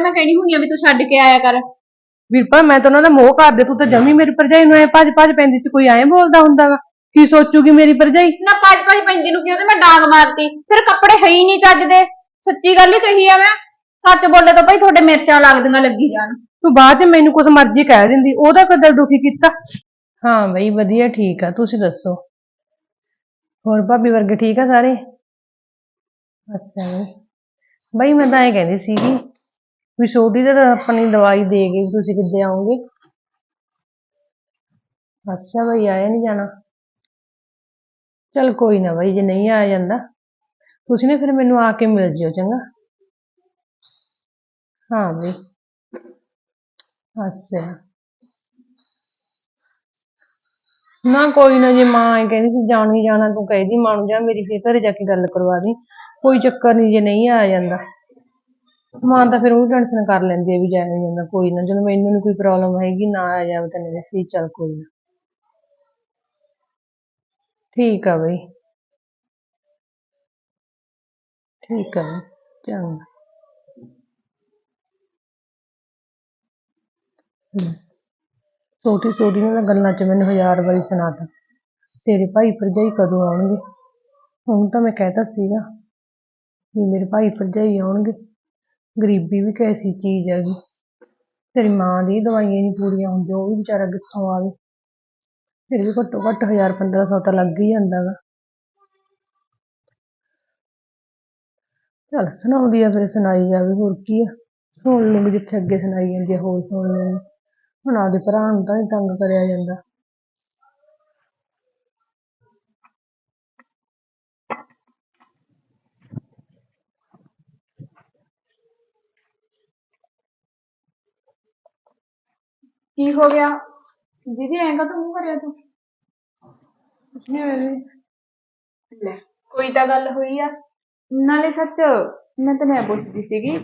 ਮੈਂ ਕਹਿਣੀ ਹੁੰਦੀ ਆ ਵੀ ਤੂੰ ਛੱਡ ਕੇ ਆਇਆ ਕਰ। ਵੀਰਪਾ ਮੈਂ ਤਾਂ ਉਹਨਾਂ ਦਾ ਮੋਹ ਕਰਦੇ ਤੂੰ ਤਾਂ ਜਮੀ ਮੇਰੀ ਭਰਜਾਈ ਨੂੰ ਐ ਭੱਜ ਭੱਜ ਪੈਂਦੀ ਸੀ ਕੋਈ ਐਂ ਬੋਲਦਾ ਹੁੰਦਾਗਾ। ਕੀ ਸੋਚੂਗੀ ਮੇਰੀ ਭਰਜਾਈ? ਨਾ ਪੰਜ ਪੰਜ ਪੈਂਦੀ ਨੂੰ ਕੀ ਉਹਦੇ ਮੈਂ ਡਾਂਗ ਮਾਰਤੀ। ਫਿਰ ਕੱਪੜੇ ਹੈ ਹੀ ਨਹੀਂ ਚੱਜਦੇ ਸੱਚੀ ਗੱਲ ਹੀ ਕਹੀ ਆ ਮੈਂ। ਸੱਚ ਬੋਲੇ ਤਾਂ ਭਾਈ ਤੁਹਾਡੇ ਮਿਰਚਾਂ ਲੱਗਦੀਆਂ ਲੱਗੀ ਜਾਣ। ਤੂੰ ਬਾਅਦ ਚ ਮੈਨੂੰ ਕੁਝ ਮਰਜ਼ੀ ਕਹਿ ਦਿੰਦੀ ਉਹਦਾ ਕਦਰ ਦੁਖੀ ਕੀਤਾ? ਹਾਂ ਬਈ ਵਧੀਆ ਠੀਕ ਆ ਤੁਸੀਂ ਦੱਸੋ। ਹੋਰ ਭਾਬੀ ਵਰਗੇ ਠੀਕ ਆ ਸਾਰੇ? ਅੱਛਾ ਬਈ ਬਈ ਮੈਂ ਤਾਂ ਇਹ ਕਹਿੰਦੀ ਸੀਗੀ ਵੀ ਛੋਟੀ ਤਾਂ ਆਪਣੀ ਦਵਾਈ ਦੇ ਗਈ ਵੀ ਤੁਸੀਂ ਕਿੱਦੇ ਆਓਗੇ? ਅੱਛਾ ਬਈ, ਆਇਆ ਨਹੀਂ ਜਾਣਾ। ਚਲ ਕੋਈ ਨਾ ਬਈ, ਜੇ ਨਹੀਂ ਆਇਆ ਜਾਂਦਾ, ਤੁਸੀਂ ਨਾ ਫਿਰ ਮੈਨੂੰ ਆ ਕੇ ਮਿਲ ਜਿਓ, ਚੰਗਾ? ਹਾਂ ਬਈ। ਅੱਛਾ। ਨਾ ਕੋਈ ਨਾ, ਜੇ ਮਾਂ ਐ ਕਹਿੰਦੀ ਸੀ, ਜਾਣ ਹੀ ਜਾਣਾ, ਤੂੰ ਕਹਿਦੀ ਮਾਂ ਨੂੰ, ਜਾ ਮੇਰੀ ਫੇਰ ਘਰੇ ਜਾ ਕੇ ਗੱਲ ਕਰਵਾ ਦੀ। ਕੋਈ ਚੱਕਰ ਨਹੀਂ ਜੇ ਨਹੀਂ ਆ ਜਾਂਦਾ। ਮਾਂ ਤਾਂ ਫਿਰ ਉਹ ਟੈਨਸ਼ਨ ਕਰ ਲੈਂਦੀ ਹੈ ਵੀ ਜਾਇਆ ਨੀ ਜਾਂਦਾ ਕੋਈ ਨਾ ਜਦੋਂ ਮੈਨੂੰ ਨੀ ਕੋਈ ਪ੍ਰੋਬਲਮ ਹੈਗੀ ਨਾ ਆ ਜਾਵੇ ਤਾਂ ਨਹੀਂ ਸੀ ਚੱਲ ਕੋਈ ਨਾ। ਠੀਕ ਆ ਬਈ। ਠੀਕ ਆ ਬਈ, ਚੰਗਾ। ਹਮ। ਛੋਟੀ ਛੋਟੀ ਨੇ ਤਾਂ ਗੱਲਾਂ 'ਚ ਮੈਨੂੰ ਹਜ਼ਾਰ ਵਾਰੀ ਸੁਣਾਤਾ। ਤੇਰੇ ਭਾਈ ਭਰਜਾਈ ਕਦੋਂ ਆਉਣਗੇ? ਹੁਣ ਤਾਂ ਮੈਂ ਕਹਿਤਾ ਸੀਗਾ ਵੀ ਮੇਰੇ ਭਾਈ ਭਰਜਾਈ ਆਉਣਗੇ। ਗਰੀਬੀ ਵੀ ਕੈਸੀ ਚੀਜ਼ ਹੈਗੀ ਤੇਰੀ ਮਾਂ ਦੀ ਦਵਾਈਆਂ ਨਹੀਂ ਪੂਰੀਆਂ ਹੁੰਦੀਆਂ, ਉਹ ਵੀ ਵਿਚਾਰਾ ਕਿੱਥੋਂ ਆਵੇ? ਫਿਰ ਵੀ ਘੱਟੋ ਘੱਟ ਹਜ਼ਾਰ, ਪੰਦਰਾਂ ਸੌ ਤਾਂ ਲੱਗ ਹੀ ਜਾਂਦਾ ਵਾ। ਚੱਲ ਸੁਣਾਉਂਦੀ ਆ ਫਿਰ ਸੁਣਾਈ ਜਾਵੇ, ਹੋਰ ਕੀ ਆ? ਸੁਣ ਲੂੰਗੀ ਜਿੱਥੇ ਅੱਗੇ ਸੁਣਾਈ ਜਾਂਦੀ ਆ, ਹੋਰ ਸੁਣ ਲੂੰਗੀ ਹੁਣ ਆਪਦੇ ਭਰਾ ਨੂੰ ਤਾਂ ਨੀ ਤੰਗ ਕਰਿਆ ਜਾਂਦਾ। ਕੀ ਹੋ ਗਿਆ? ਦੀਦੀ, ਐਂ ਤਾਂ ਮੂੰਹ ਕਰਿਆ ਤੂੰ? ਕੁਛ ਨੀ ਹੋਇਆ ਜੀ। ਲੈ, ਕੋਈ ਤਾਂ ਗੱਲ ਹੋਈ ਆ। ਨਾਲੇ ਸੱਚ, ਮੈਂ ਤਾਂ ਮੈਂ ਪੁੱਛਦੀ ਸੀਗੀ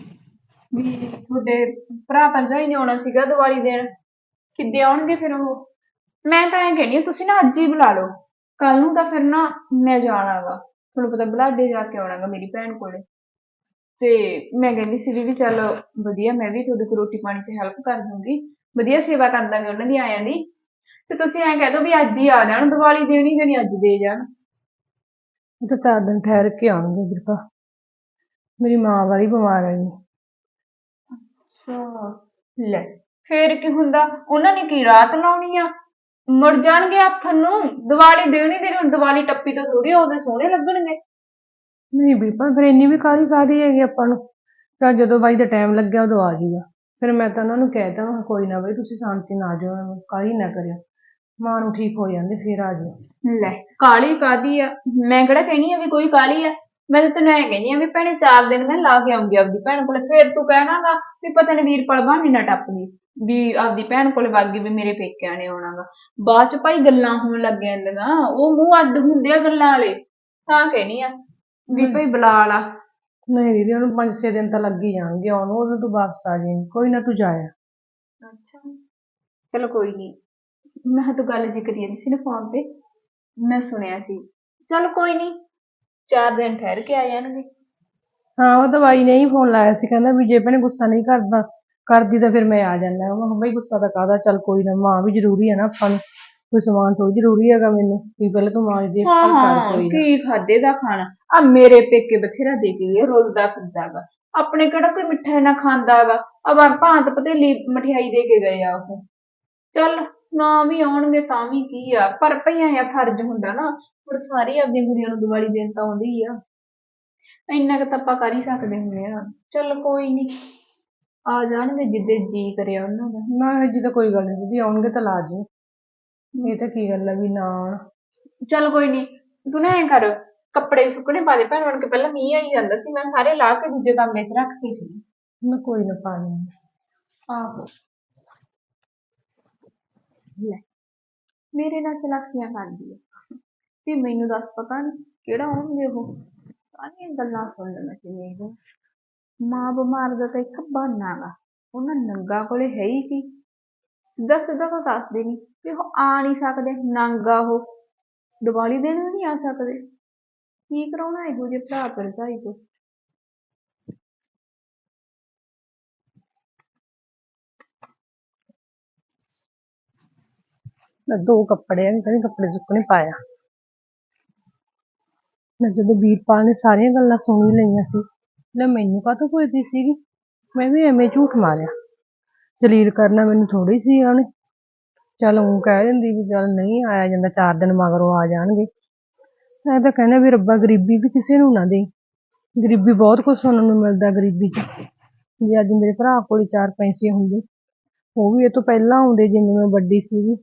ਵੀ ਤੁਹਾਡੇ ਭਰਾ ਭਰਜਾਈ ਨੇ ਆਉਣਾ ਸੀਗਾ ਦੀਵਾਲੀ ਦੇਣ। ਕਿੱਦੇ ਆਉਣਗੇ ਫਿਰ ਉਹ? ਮੈਂ ਤਾਂ ਐਂ ਕਹਿੰਦੀ ਹਾਂ ਤੁਸੀਂ ਨਾ ਅੱਜ ਹੀ ਬੁਲਾ ਲਓ। ਕੱਲ ਨੂੰ ਤਾਂ ਫਿਰ ਨਾ ਮੈਂ ਜਾਣਾਗਾ ਤੁਹਾਨੂੰ ਪਤਾ ਬਲਾਡੇ ਜਾ ਕੇ ਆਉਣਾਗਾ ਮੇਰੀ ਭੈਣ ਕੋਲੇ। ਤੇ ਮੈਂ ਕਹਿੰਦੀ ਸੀ ਵੀ ਚੱਲ ਵਧੀਆ, ਮੈਂ ਵੀ ਤੁਹਾਡੇ ਕੋਲ ਰੋਟੀ ਪਾਣੀ 'ਚ ਹੈਲਪ ਕਰ ਦੂੰਗੀ। ਵਧੀਆ ਸੇਵਾ ਕਰ ਦਾਂਗੇ ਉਹਨਾਂ ਦੀ ਆਇਆਂ ਦੀ। ਤੇ ਤੁਸੀਂ ਐਂ ਕਹਿ ਦਿਓ ਵੀ ਅੱਜ ਹੀ ਆ ਜਾਣ ਦੀਵਾਲੀ ਦੇਣੀ ਜਿਹੜੀ ਅੱਜ ਦੇ ਜਾਣ। ਉਹ ਤਾਂ ਚਾਰ ਦਿਨ ਠਹਿਰ ਕੇ ਆਉਣਗੇ ਕਿਰਪਾ। ਮੇਰੀ ਮਾਂ ਵਾਲੀ ਬਿਮਾਰ ਹੈ ਅੱਛਾ। ਲੈ ਫੇਰ ਕੀ ਹੁੰਦਾ? ਉਹਨਾਂ ਨੇ ਕੀ ਰਾਤ ਲਾਉਣੀ ਆ? ਮੁੜ ਜਾਣਗੇ ਆਥਣ ਨੂੰ। ਦੀਵਾਲੀ ਦੇਣੀ ਦੇਣੀ ਹੁਣ ਦੀਵਾਲੀ ਟੱਪੀ ਤਾਂ ਥੋੜੀ ਉਹਦੇ ਸੋਹਣੇ ਲੱਗਣਗੇ। ਨਹੀਂ ਬਿਲਕੁਲ ਫਿਰ ਇੰਨੀ ਵੀ ਕਾਹਲੀ ਕਾਹਦੀ ਹੈਗੀ ਆਪਾਂ ਨੂੰ? ਤਾਂ ਜਦੋਂ ਬਾਈ ਦਾ ਟਾਈਮ ਲੱਗਿਆ ਉਦੋਂ ਆ ਜਾਊਗਾ ਫਿਰ ਮੈਂ ਤਾਂ ਉਹਨਾਂ ਨੂੰ ਕਹਿ ਤਾ ਮੈਂ ਕਿਹਾ ਕੋਈ ਨਾ ਬਈ ਤੁਸੀਂ ਸ਼ਾਂਤੀ ਨਾਲ ਆ ਜਾਓ ਕਾਹਲੀ ਨਾ ਕਰਿਓ। ਮਾਂ ਨੂੰ ਠੀਕ ਹੋ ਜਾਂਦੇ ਫਿਰ ਆ ਜਾਓ। ਲੈ ਕਾਲੀ ਕਾਦੀ ਆ? ਮੈਂ ਕਿਹੜਾ ਕਹਿਣੀ ਆ ਵੀ ਕੋਈ ਕਾਲੀ ਆ? ਮੈਂ ਤਾਂ ਤੈਨੂੰ ਐ ਕਹਿੰਦੀ ਆ ਵੀ ਭੈਣੇ ਚਾਰ ਦਿਨ ਮੈਂ ਲਾ ਕੇ ਆਉਂਗੀ ਆਪਦੀ ਭੈਣ ਕੋਲੇ ਫੇਰ ਤੂੰ ਕਹਿਣਾਗਾ ਵੀ ਪਤਾ ਨੀ ਵੀਰਪਾਲ ਬਹਾਨੇ ਨਾ ਟੱਪਦੀ ਵੀ ਆਪਦੀ ਭੈਣ ਕੋਲੇ ਵਗ ਗਈ ਵੀ ਮੇਰੇ ਪੇਕਿਆਂ ਨੇ ਆਉਣਾਗਾ। ਬਾਅਦ ਚ ਭਾਈ ਗੱਲਾਂ ਹੋਣ ਲੱਗ ਜਾਂਦੀਆਂ ਉਹ ਮੂੰਹ ਅੱਡ ਹੁੰਦੇ ਆ ਗੱਲਾਂ ਵਾਲੇ ਤਾਂ ਕਹਿਣੀ ਆ ਵੀ ਭਾਈ ਬੁਲਾ ਲਾ। ਨਹੀਂ ਦੀਦੀ ਉਹਨੂੰ ਪੰਜ ਛੇ ਦਿਨ ਤਾਂ ਲੱਗ ਹੀ ਜਾਣਗੇ ਆਉਣ ਨੂੰ ਉਦੋਂ ਤੂੰ ਵਾਪਸ ਆ ਜਾਈਂ ਕੋਈ ਨਾ ਤੂੰ ਜਾਇਆ। ਅੱਛਾ। ਚਲੋ ਕੋਈ ਨਹੀਂ ਮੈਂ ਕਿਹਾ ਤੂੰ ਗੱਲ ਜੀ ਕਰੀ ਜਾਂਦੀ ਸੀ ਨਾ ਫੋਨ ਤੇ ਮੈਂ ਸੁਣਿਆ ਸੀ। ਚਲ ਕੋਈ ਨਹੀਂ ਚਾਰ ਦਿਨ ਠਹਿਰ ਕੇ ਆ ਜਾਣਗੇ। ਹਾਂ ਉਹ ਤਾਂ ਬਾਈ ਨੇ ਹੀ ਫੋਨ ਲਾਇਆ ਸੀ ਕਹਿੰਦਾ ਵੀ ਜੇ ਭੈਣੇ ਗੁੱਸਾ ਨਹੀਂ ਕਰਦਾ ਕਰਦੀ ਤਾਂ ਫਿਰ ਮੈਂ ਆ ਜਾਂਦਾ। ਮੈਂ ਕਿਹਾ ਬਈ ਗੁੱਸਾ ਤਾਂ ਕਾਹਦਾ ਚੱਲ ਕੋਈ ਨਾ ਮਾਂ ਵੀ ਜ਼ਰੂਰੀ ਹੈ ਨਾ ਆਪਾਂ ਨੂੰ। ਕੋਈ ਸਮਾਨ ਤੋਂ ਜ਼ਰੂਰੀ ਹੈਗਾ ਮੈਨੂੰ ਵੀ ਪਹਿਲਾਂ ਤੂੰ ਮਾਂ ਦੀ ਹਾਂ ਹਾਂ ਕੀ ਖਾਦੇ ਦਾ ਖਾਣਾ? ਆ ਮੇਰੇ ਪੇਕੇ ਬਥੇਰਾ ਦੇ ਕੇ ਗਏ ਰੋਲਦਾ ਫਿਰਦਾਗਾ ਆਪਣੇ ਕਿਹੜਾ ਕੋਈ ਮਿੱਠਾ ਨਾ ਖਾਂਦਾਗਾ ਅਬ ਭਾਂਤ ਪਤੇਲੀ ਮਠਿਆਈ ਦੇ ਕੇ ਗਏ ਆ ਉਹ। ਚੱਲ ਨਾ ਵੀ ਆਉਣਗੇ ਤਾਂ ਵੀ ਕੀ ਆ? ਪਰ ਭਈਆਂ ਆ ਫਰਜ਼ ਹੁੰਦਾ ਨਾ ਹੁਣ ਸਾਰੀ ਆਪਦੀਆਂ ਕੁੜੀਆਂ ਨੂੰ ਦੀਵਾਲੀ ਦੇਣ ਤਾਂ ਆਉਂਦੀ ਆ। ਇੰਨਾ ਕੁ ਤਾਂ ਆਪਾਂ ਕਰ ਹੀ ਸਕਦੇ ਹੁੰਦੇ ਆ। ਚੱਲ ਕੋਈ ਨਹੀਂ ਆ ਜਾਣਗੇ ਜਿੱਦੇ ਜੀ ਕਰਿਆ ਉਹਨਾਂ ਦਾ। ਨਾ ਇਹ ਤਾਂ ਕੋਈ ਗੱਲ ਨਹੀਂ ਦੀਦੀ ਆਉਣਗੇ ਤਾਂ ਲਾ ਜੀ ਇਹ ਤਾਂ ਕੀ ਗੱਲ ਹੈ ਵੀ ਨਾ ਆਉਣ। ਚੱਲ ਕੋਈ ਨਹੀਂ ਤੂੰ ਨਾ ਐਂ ਕਰ ਕੱਪੜੇ ਸੁੱਕਣੇ ਪਾ ਦੇ ਭੈਣ ਬਣ ਕੇ ਪਹਿਲਾਂ ਮੀਂਹ ਆਈ ਜਾਂਦਾ ਸੀ ਮੈਂ ਸਾਰੇ ਲਾ ਕੇ ਦੂਜੇ ਕਮਰੇ 'ਚ ਰੱਖਤੀ ਸੀ। ਮੈਂ ਕੋਈ ਨਾ ਪਾ ਲੂੰਗੀ ਆਹੋ। ਲੈ ਮੇਰੇ ਨਾਲ ਚਲਾਕੀਆਂ ਕਰਦੀ ਆ। ਵੀ ਮੈਨੂੰ ਦੱਸ ਪਤਾ ਨਹੀਂ ਕਿਹੜਾ ਹੋਣਗੇ ਉਹ। ਸਾਰੀਆਂ ਗੱਲਾਂ ਸੁਣ ਲੈਣਾ ਸੀ ਮੈਨੂੰ ਮਾਂ ਬਿਮਾਰ ਦਾ ਤਾਂ ਇੱਕ ਬਹਾਨਾ ਗਾ ਉਹਨਾਂ ਨੰਗਾ ਕੋਲੇ ਹੈ ਹੀ ਕੀ ਸਿੱਧਾ ਸਿੱਧਾ ਤਾਂ ਦੱਸਦੇ ਨਹੀਂ ਵੀ ਉਹ ਆ ਨਹੀਂ ਸਕਦੇ, ਨੰਗਾ ਉਹ। ਦੀਵਾਲੀ ਦੇ ਨੂੰ ਨਹੀਂ ਆ ਸਕਦੇ। ਕੀ ਕਰਾਉਣਾ ਇਹੋ ਜਿਹੇ ਭਰਾ ਭਰਜਾਈ ਤੋਂ? ਮੈਂ ਦੋ ਕੱਪੜੇ ਆ ਕਹਿੰਦੀ ਕੱਪੜੇ ਸੁੱਕਣੇ ਪਾਇਆ ਮੈਂ ਜਦੋਂ ਵੀਰਪਾਲ ਨੇ ਸਾਰੀਆਂ ਗੱਲਾਂ ਸੁਣ ਹੀ ਲਈਆਂ ਸੀ, ਨਾ ਮੈਨੂੰ ਕਾਹਤੋਂ ਪੁੱਛਦੀ ਸੀਗੀ? ਮੈਂ ਵੀ ਐਵੇਂ ਝੂਠ ਮਾਰਿਆ। ਜਲੀਲ ਕਰਨਾ ਮੈਨੂੰ ਥੋੜੀ ਸੀ ਉਹਨੇ। ਚੱਲ ਉਹ ਕਹਿ ਦਿੰਦੀ ਵੀ ਚੱਲ ਨਹੀਂ ਆਇਆ ਜਾਂਦਾ, ਚਾਰ ਦਿਨ ਮਗਰੋਂ ਆ ਜਾਣਗੇ। ਮੈਂ ਤਾਂ ਕਹਿੰਦਾ ਵੀ ਰੱਬਾ ਗਰੀਬੀ ਵੀ ਕਿਸੇ ਨੂੰ ਨਾ ਦੇ ਗਰੀਬੀ ਬਹੁਤ ਕੁਝ ਸੁਣਨ ਨੂੰ ਮਿਲਦਾ ਗਰੀਬੀ 'ਚ। ਜੇ ਅੱਜ ਮੇਰੇ ਭਰਾ ਕੋਲ ਚਾਰ ਪੈਸੇ ਹੁੰਦੇ, ਉਹ ਵੀ ਇਹ ਤੋਂ ਪਹਿਲਾਂ ਆਉਂਦੇ ਜਿਵੇਂ ਮੈਂ ਵੱਡੀ ਸੀਗੀ।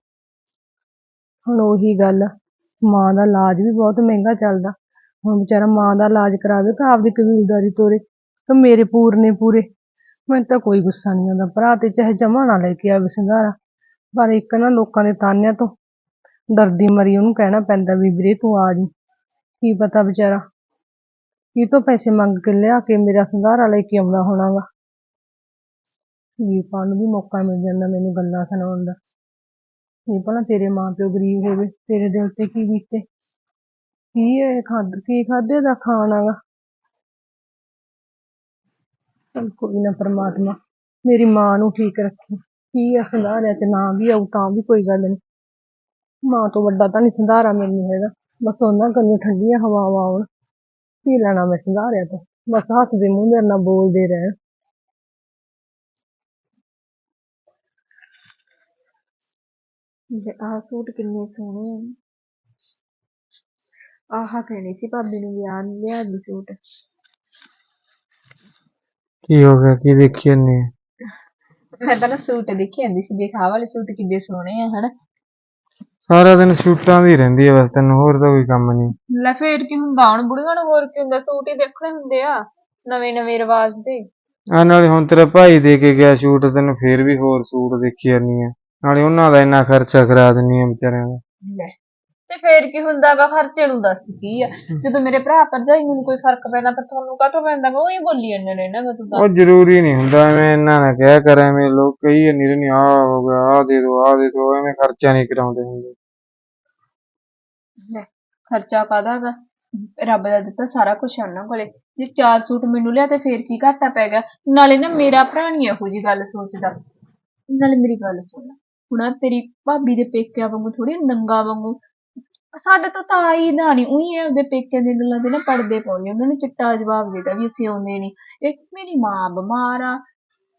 ਹੁਣ ਉਹੀ ਗੱਲ, ਮਾਂ ਦਾ ਇਲਾਜ ਵੀ ਬਹੁਤ ਮਹਿੰਗਾ ਚੱਲਦਾ। ਹੁਣ ਵਿਚਾਰਾ ਮਾਂ ਦਾ ਇਲਾਜ ਕਰਾਵੇ ਤਾਂ ਆਪਦੀ ਕਬੀਲਦਾਰੀ ਤੋਰੇ, ਤਾਂ ਮੇਰੇ ਪੂਰਨੇ ਪੂਰੇ। ਮੈਨੂੰ ਤਾਂ ਕੋਈ ਗੁੱਸਾ ਨਹੀਂ ਆਉਂਦਾ। ਭਰਾ ਤੇ ਚਾਹੇ ਜਮਾ ਨਾ ਲੈ ਕੇ ਆਵੇ ਸੰਧਾਰਾ ਪਰ ਇੱਕ ਨਾ ਲੋਕਾਂ ਦੇ ਤਾਨਿਆਂ ਤੋਂ ਡਰਦੀ ਮਰੀ ਉਹਨੂੰ ਕਹਿਣਾ ਪੈਂਦਾ ਵੀ ਵੀਰੇ ਤੂੰ ਆ ਜੀ ਕੀ ਪਤਾ ਵਿਚਾਰਾ ਕੀ ਤੋਂ ਪੈਸੇ ਮੰਗ ਕੇ ਲਿਆ ਕੇ ਮੇਰਾ ਸੰਧਾਰਾ ਲੈ ਕੇ ਆਉਂਦਾ ਹੋਣਾਗਾ। ਵੀਰਪਾਲ ਨੂੰ ਵੀ ਮੌਕਾ ਮਿਲ ਜਾਂਦਾ ਮੈਨੂੰ ਗੱਲਾਂ ਸੁਣਾਉਣ ਦਾ। ਇਹ ਭਲਾ ਤੇਰੇ ਮਾਂ ਪਿਓ ਗਰੀਬ ਹੋਵੇ, ਤੇਰੇ ਦਿਲ ਤੇ ਕੀ ਬੀਤੇ? ਕੀ ਇਹ ਖਾਦ, ਕੀ ਖਾਦੇ ਦਾ ਖਾਣਾਗਾ ਚੱਲ ਕੋਈ ਨਾ ਪ੍ਰਮਾਤਮਾ, ਮੇਰੀ ਮਾਂ ਨੂੰ ਠੀਕ ਰੱਖੀ। ਕੀ ਆ ਸੰਧਾਰਿਆਂ ਚ ਨਾ ਵੀ ਆਊ ਤਾਂ ਵੀ ਕੋਈ ਗੱਲ ਨਹੀਂ। ਮਾਂ ਤੋਂ ਵੱਡਾ ਤਾਂ ਨਹੀਂ ਸੰਧਾਰਾ ਮੈਨੂੰ ਹੈਗਾ। ਬਸ ਉਹਨਾਂ ਕੰਨੀ ਠੰਡੀਆਂ ਹਵਾਵਾਂ ਆਉਣ। ਪੀ ਲੈਣਾ ਮੈਂ ਸੰਧਾਰਿਆਂ ਤੋਂ। ਬਸ ਹੱਸਦੇ ਮੂੰਹ ਮੇਰੇ ਨਾਲ ਬੋਲਦੇ ਰਹਿਣ। ਤੇ ਆਹ ਸੂਟ ਕਿੰਨੇ ਸੋਹਣੇ ਆ। ਆਹ ਕਹਿਣੀ ਸੀ ਭਾਬੀ ਨੂੰ ਵਿਆਹ ਨੂੰ ਲਿਆ ਦੀ ਸੂਟ। ਕੀ ਹੋ ਗਿਆ? ਕੀ ਦੇਖੀ ਹੈ ਮੈਂ ਤਾਂ ਨਾ ਸੂਟ ਦੇਖੀ ਜਾਂਦੀ ਸੀ ਦੇਖ ਆਹ ਵਾਲੇ ਸੂਟ ਕਿੰਨੇ ਸੋਹਣੇ ਆ ਹਨਾ। ਸਾਰਾ ਦਿਨ ਸ਼ੂਟਾਂ ਦੀ ਰਹਿੰਦੀ ਹੈ ਬਸ ਤੈਨੂੰ ਹੋਰ ਤਾਂ ਕੋਈ ਕੰਮ ਨਹੀਂ ਲੈ ਫੇਰ ਕੀ ਹੁੰਦਾ ਹੁਣ ਬੁੜੀਆਂ ਨੂੰ ਹੋਰ ਕੀ ਹੁੰਦਾ ਸੂਟ ਹੀ ਦੇਖਣੇ ਹੁੰਦੇ ਆ ਨਵੇਂ ਨਵੇਂ ਰਿਵਾਜ ਦੇ। ਆ ਨਾਲੇ ਹੁਣ ਤੇਰਾ ਭਾਈ ਦੇ ਕੇ ਗਿਆ ਸ਼ੂਟ ਤੈਨੂੰ ਫੇਰ ਵੀ ਹੋਰ ਸੂਟ ਦੇਖੀ ਜਾਂਦੀ ਹੈ ਨਾਲੇ ਉਹਨਾਂ ਦਾ ਇੰਨਾ ਖਰਚਾ ਕਰਾ ਦਿੰਨੀ ਹੈ ਵਿਚਾਰਿਆਂ ਦਾ ਲੈ। ਤੇ ਫੇਰ ਕੀ ਹੁੰਦਾਗਾ ਖਰਚੇ ਨੂੰ ਦੱਸ ਕੀ ਆ? ਜਦੋਂ ਮੇਰੇ ਭਰਾ ਭਰਜਾਈ ਨੂੰ ਕੋਈ ਫ਼ਰਕ ਪੈਂਦਾ ਤਾਂ ਤੁਹਾਨੂੰ ਕਾਹਤੋਂ ਪੈਂਦਾਗਾ ਉਹੀ ਬੋਲੀ ਜਾਂਦੇ ਨੇ ਨਾ ਤੂੰ ਤਾਂ। ਉਹ ਜ਼ਰੂਰੀ ਨਹੀਂ ਹੁੰਦਾ ਐਵੇਂ ਇਹਨਾਂ ਨਾ ਕਿਹਾ ਕਰ ਐਵੇਂ ਲੋਕ ਕਹੀ ਜਾਂਦੇ ਨੇ ਆ ਹੋ ਗਿਆ ਆ ਦੇ ਦੋ ਆ ਦੇ ਦੋ ਐਵੇਂ ਖਰਚਾ ਨਹੀਂ ਕਰਾਉਂਦੇ ਹੁੰਦੇ। ਲੈ ਖਰਚਾ ਕਾਹਦਾਗਾ ਰੱਬ ਦਾ ਦਿੱਤਾ ਸਾਰਾ ਕੁਝ ਉਹਨਾਂ ਕੋਲੇ। ਜੇ ਚਾਰ ਸੂਟ ਮੈਨੂੰ ਲਿਆ ਤੇ ਫੇਰ ਕੀ ਘਾਟਾ ਪੈ ਗਿਆ? ਨਾਲੇ ਨਾ ਮੇਰਾ ਭਰਾ ਨੀ ਇਹੋ ਜੀ ਗੱਲ ਸੋਚਦਾ। ਨਾਲੇ ਮੇਰੀ ਗੱਲ ਸੁਣ। ਹੁਣ ਆਹ ਤੇਰੀ ਭਾਬੀ ਦੇ ਪੇਕਿਆਂ ਵਾਂਗੂ ਥੋੜੀ ਨੰਗਾ ਵਾਂਗੂ। ਸਾਡੇ ਤੋਂ ਤਾਂ ਆਈ ਦਾ ਨੀ ਉਹੀ ਹੈ ਉਹਦੇ ਪੇਕਿਆਂ ਦੀਆਂ ਗੱਲਾਂ ਤੇ ਨਾ ਪੜਦੇ ਪਾਉਂਦੇ ਉਹਨਾਂ ਨੇ ਚਿੱਟਾ ਜਵਾਬ ਦੇਤਾ ਵੀ ਅਸੀਂ ਆਉਂਦੇ ਨਹੀਂ ਇਹ ਮੇਰੀ ਮਾਂ ਬਿਮਾਰ ਆ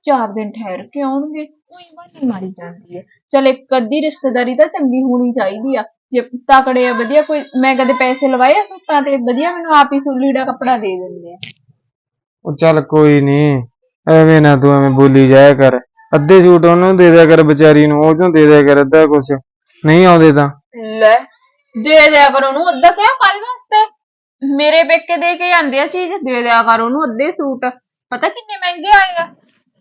ਚਾਰ ਦਿਨ ਠਹਿਰ ਕੇ ਆਉਣਗੇ ਉਹੀ ਬਾਨੀ ਮਾਰੀ ਜਾਂਦੀ ਹੈ ਚਲ ਇੱਕ ਅੱਧੀ ਰਿਸ਼ਤੇਦਾਰੀ ਤਾਂ ਚੰਗੀ ਹੋਣੀ ਚਾਹੀਦੀ ਆ। ਜੇ ਤਕੜੇ ਆ ਵਧੀਆ ਕੋਈ ਮੈਂ ਕਦੇ ਪੈਸੇ ਲਵਾਏ ਆ ਸੂਟਾਂ ਤੇ? ਵਧੀਆ ਮੈਨੂੰ ਆਪ ਹੀ ਸੁਲੀੜਾ ਕੱਪੜਾ ਦੇ ਦਿੰਦੇ ਆ। ਉਹ ਚੱਲ ਕੋਈ ਨਹੀਂ ਐਵੇਂ ਨਾ ਤੂੰ ਐਵੇਂ ਬੋਲੀ ਜਾਇਆ ਕਰ। ਅੱਧੇ ਸੂਟ ਉਹਨੂੰ ਦੇ ਦਿਆ ਕਰ ਵਿਚਾਰੀ ਨੂੰ ਉਹ ਚੋਂ ਦੇ ਦਿਆ ਕਰ ਅੱਧਾ ਕੁਛ? ਨਹੀਂ ਆਉਂਦੇ ਤਾਂ। ਲੈ ਦੇ ਦਿਆ ਕਰੋ ਉਹਨੂੰ ਅੱਧਾ ਕਿਆ ਕਾਹਦੇ ਵਾਸਤੇ? ਮੇਰੇ ਪੇਕੇ ਦੇ ਕੇ ਜਾਂਦੇ ਆ ਚੀਜ਼ ਦੇ ਦਿਆ ਕਰੋ ਉਹਨੂੰ ਅੱਧੇ ਸੂਟ। ਪਤਾ ਕਿੰਨੇ ਮਹਿੰਗੇ ਆਏ ਆ?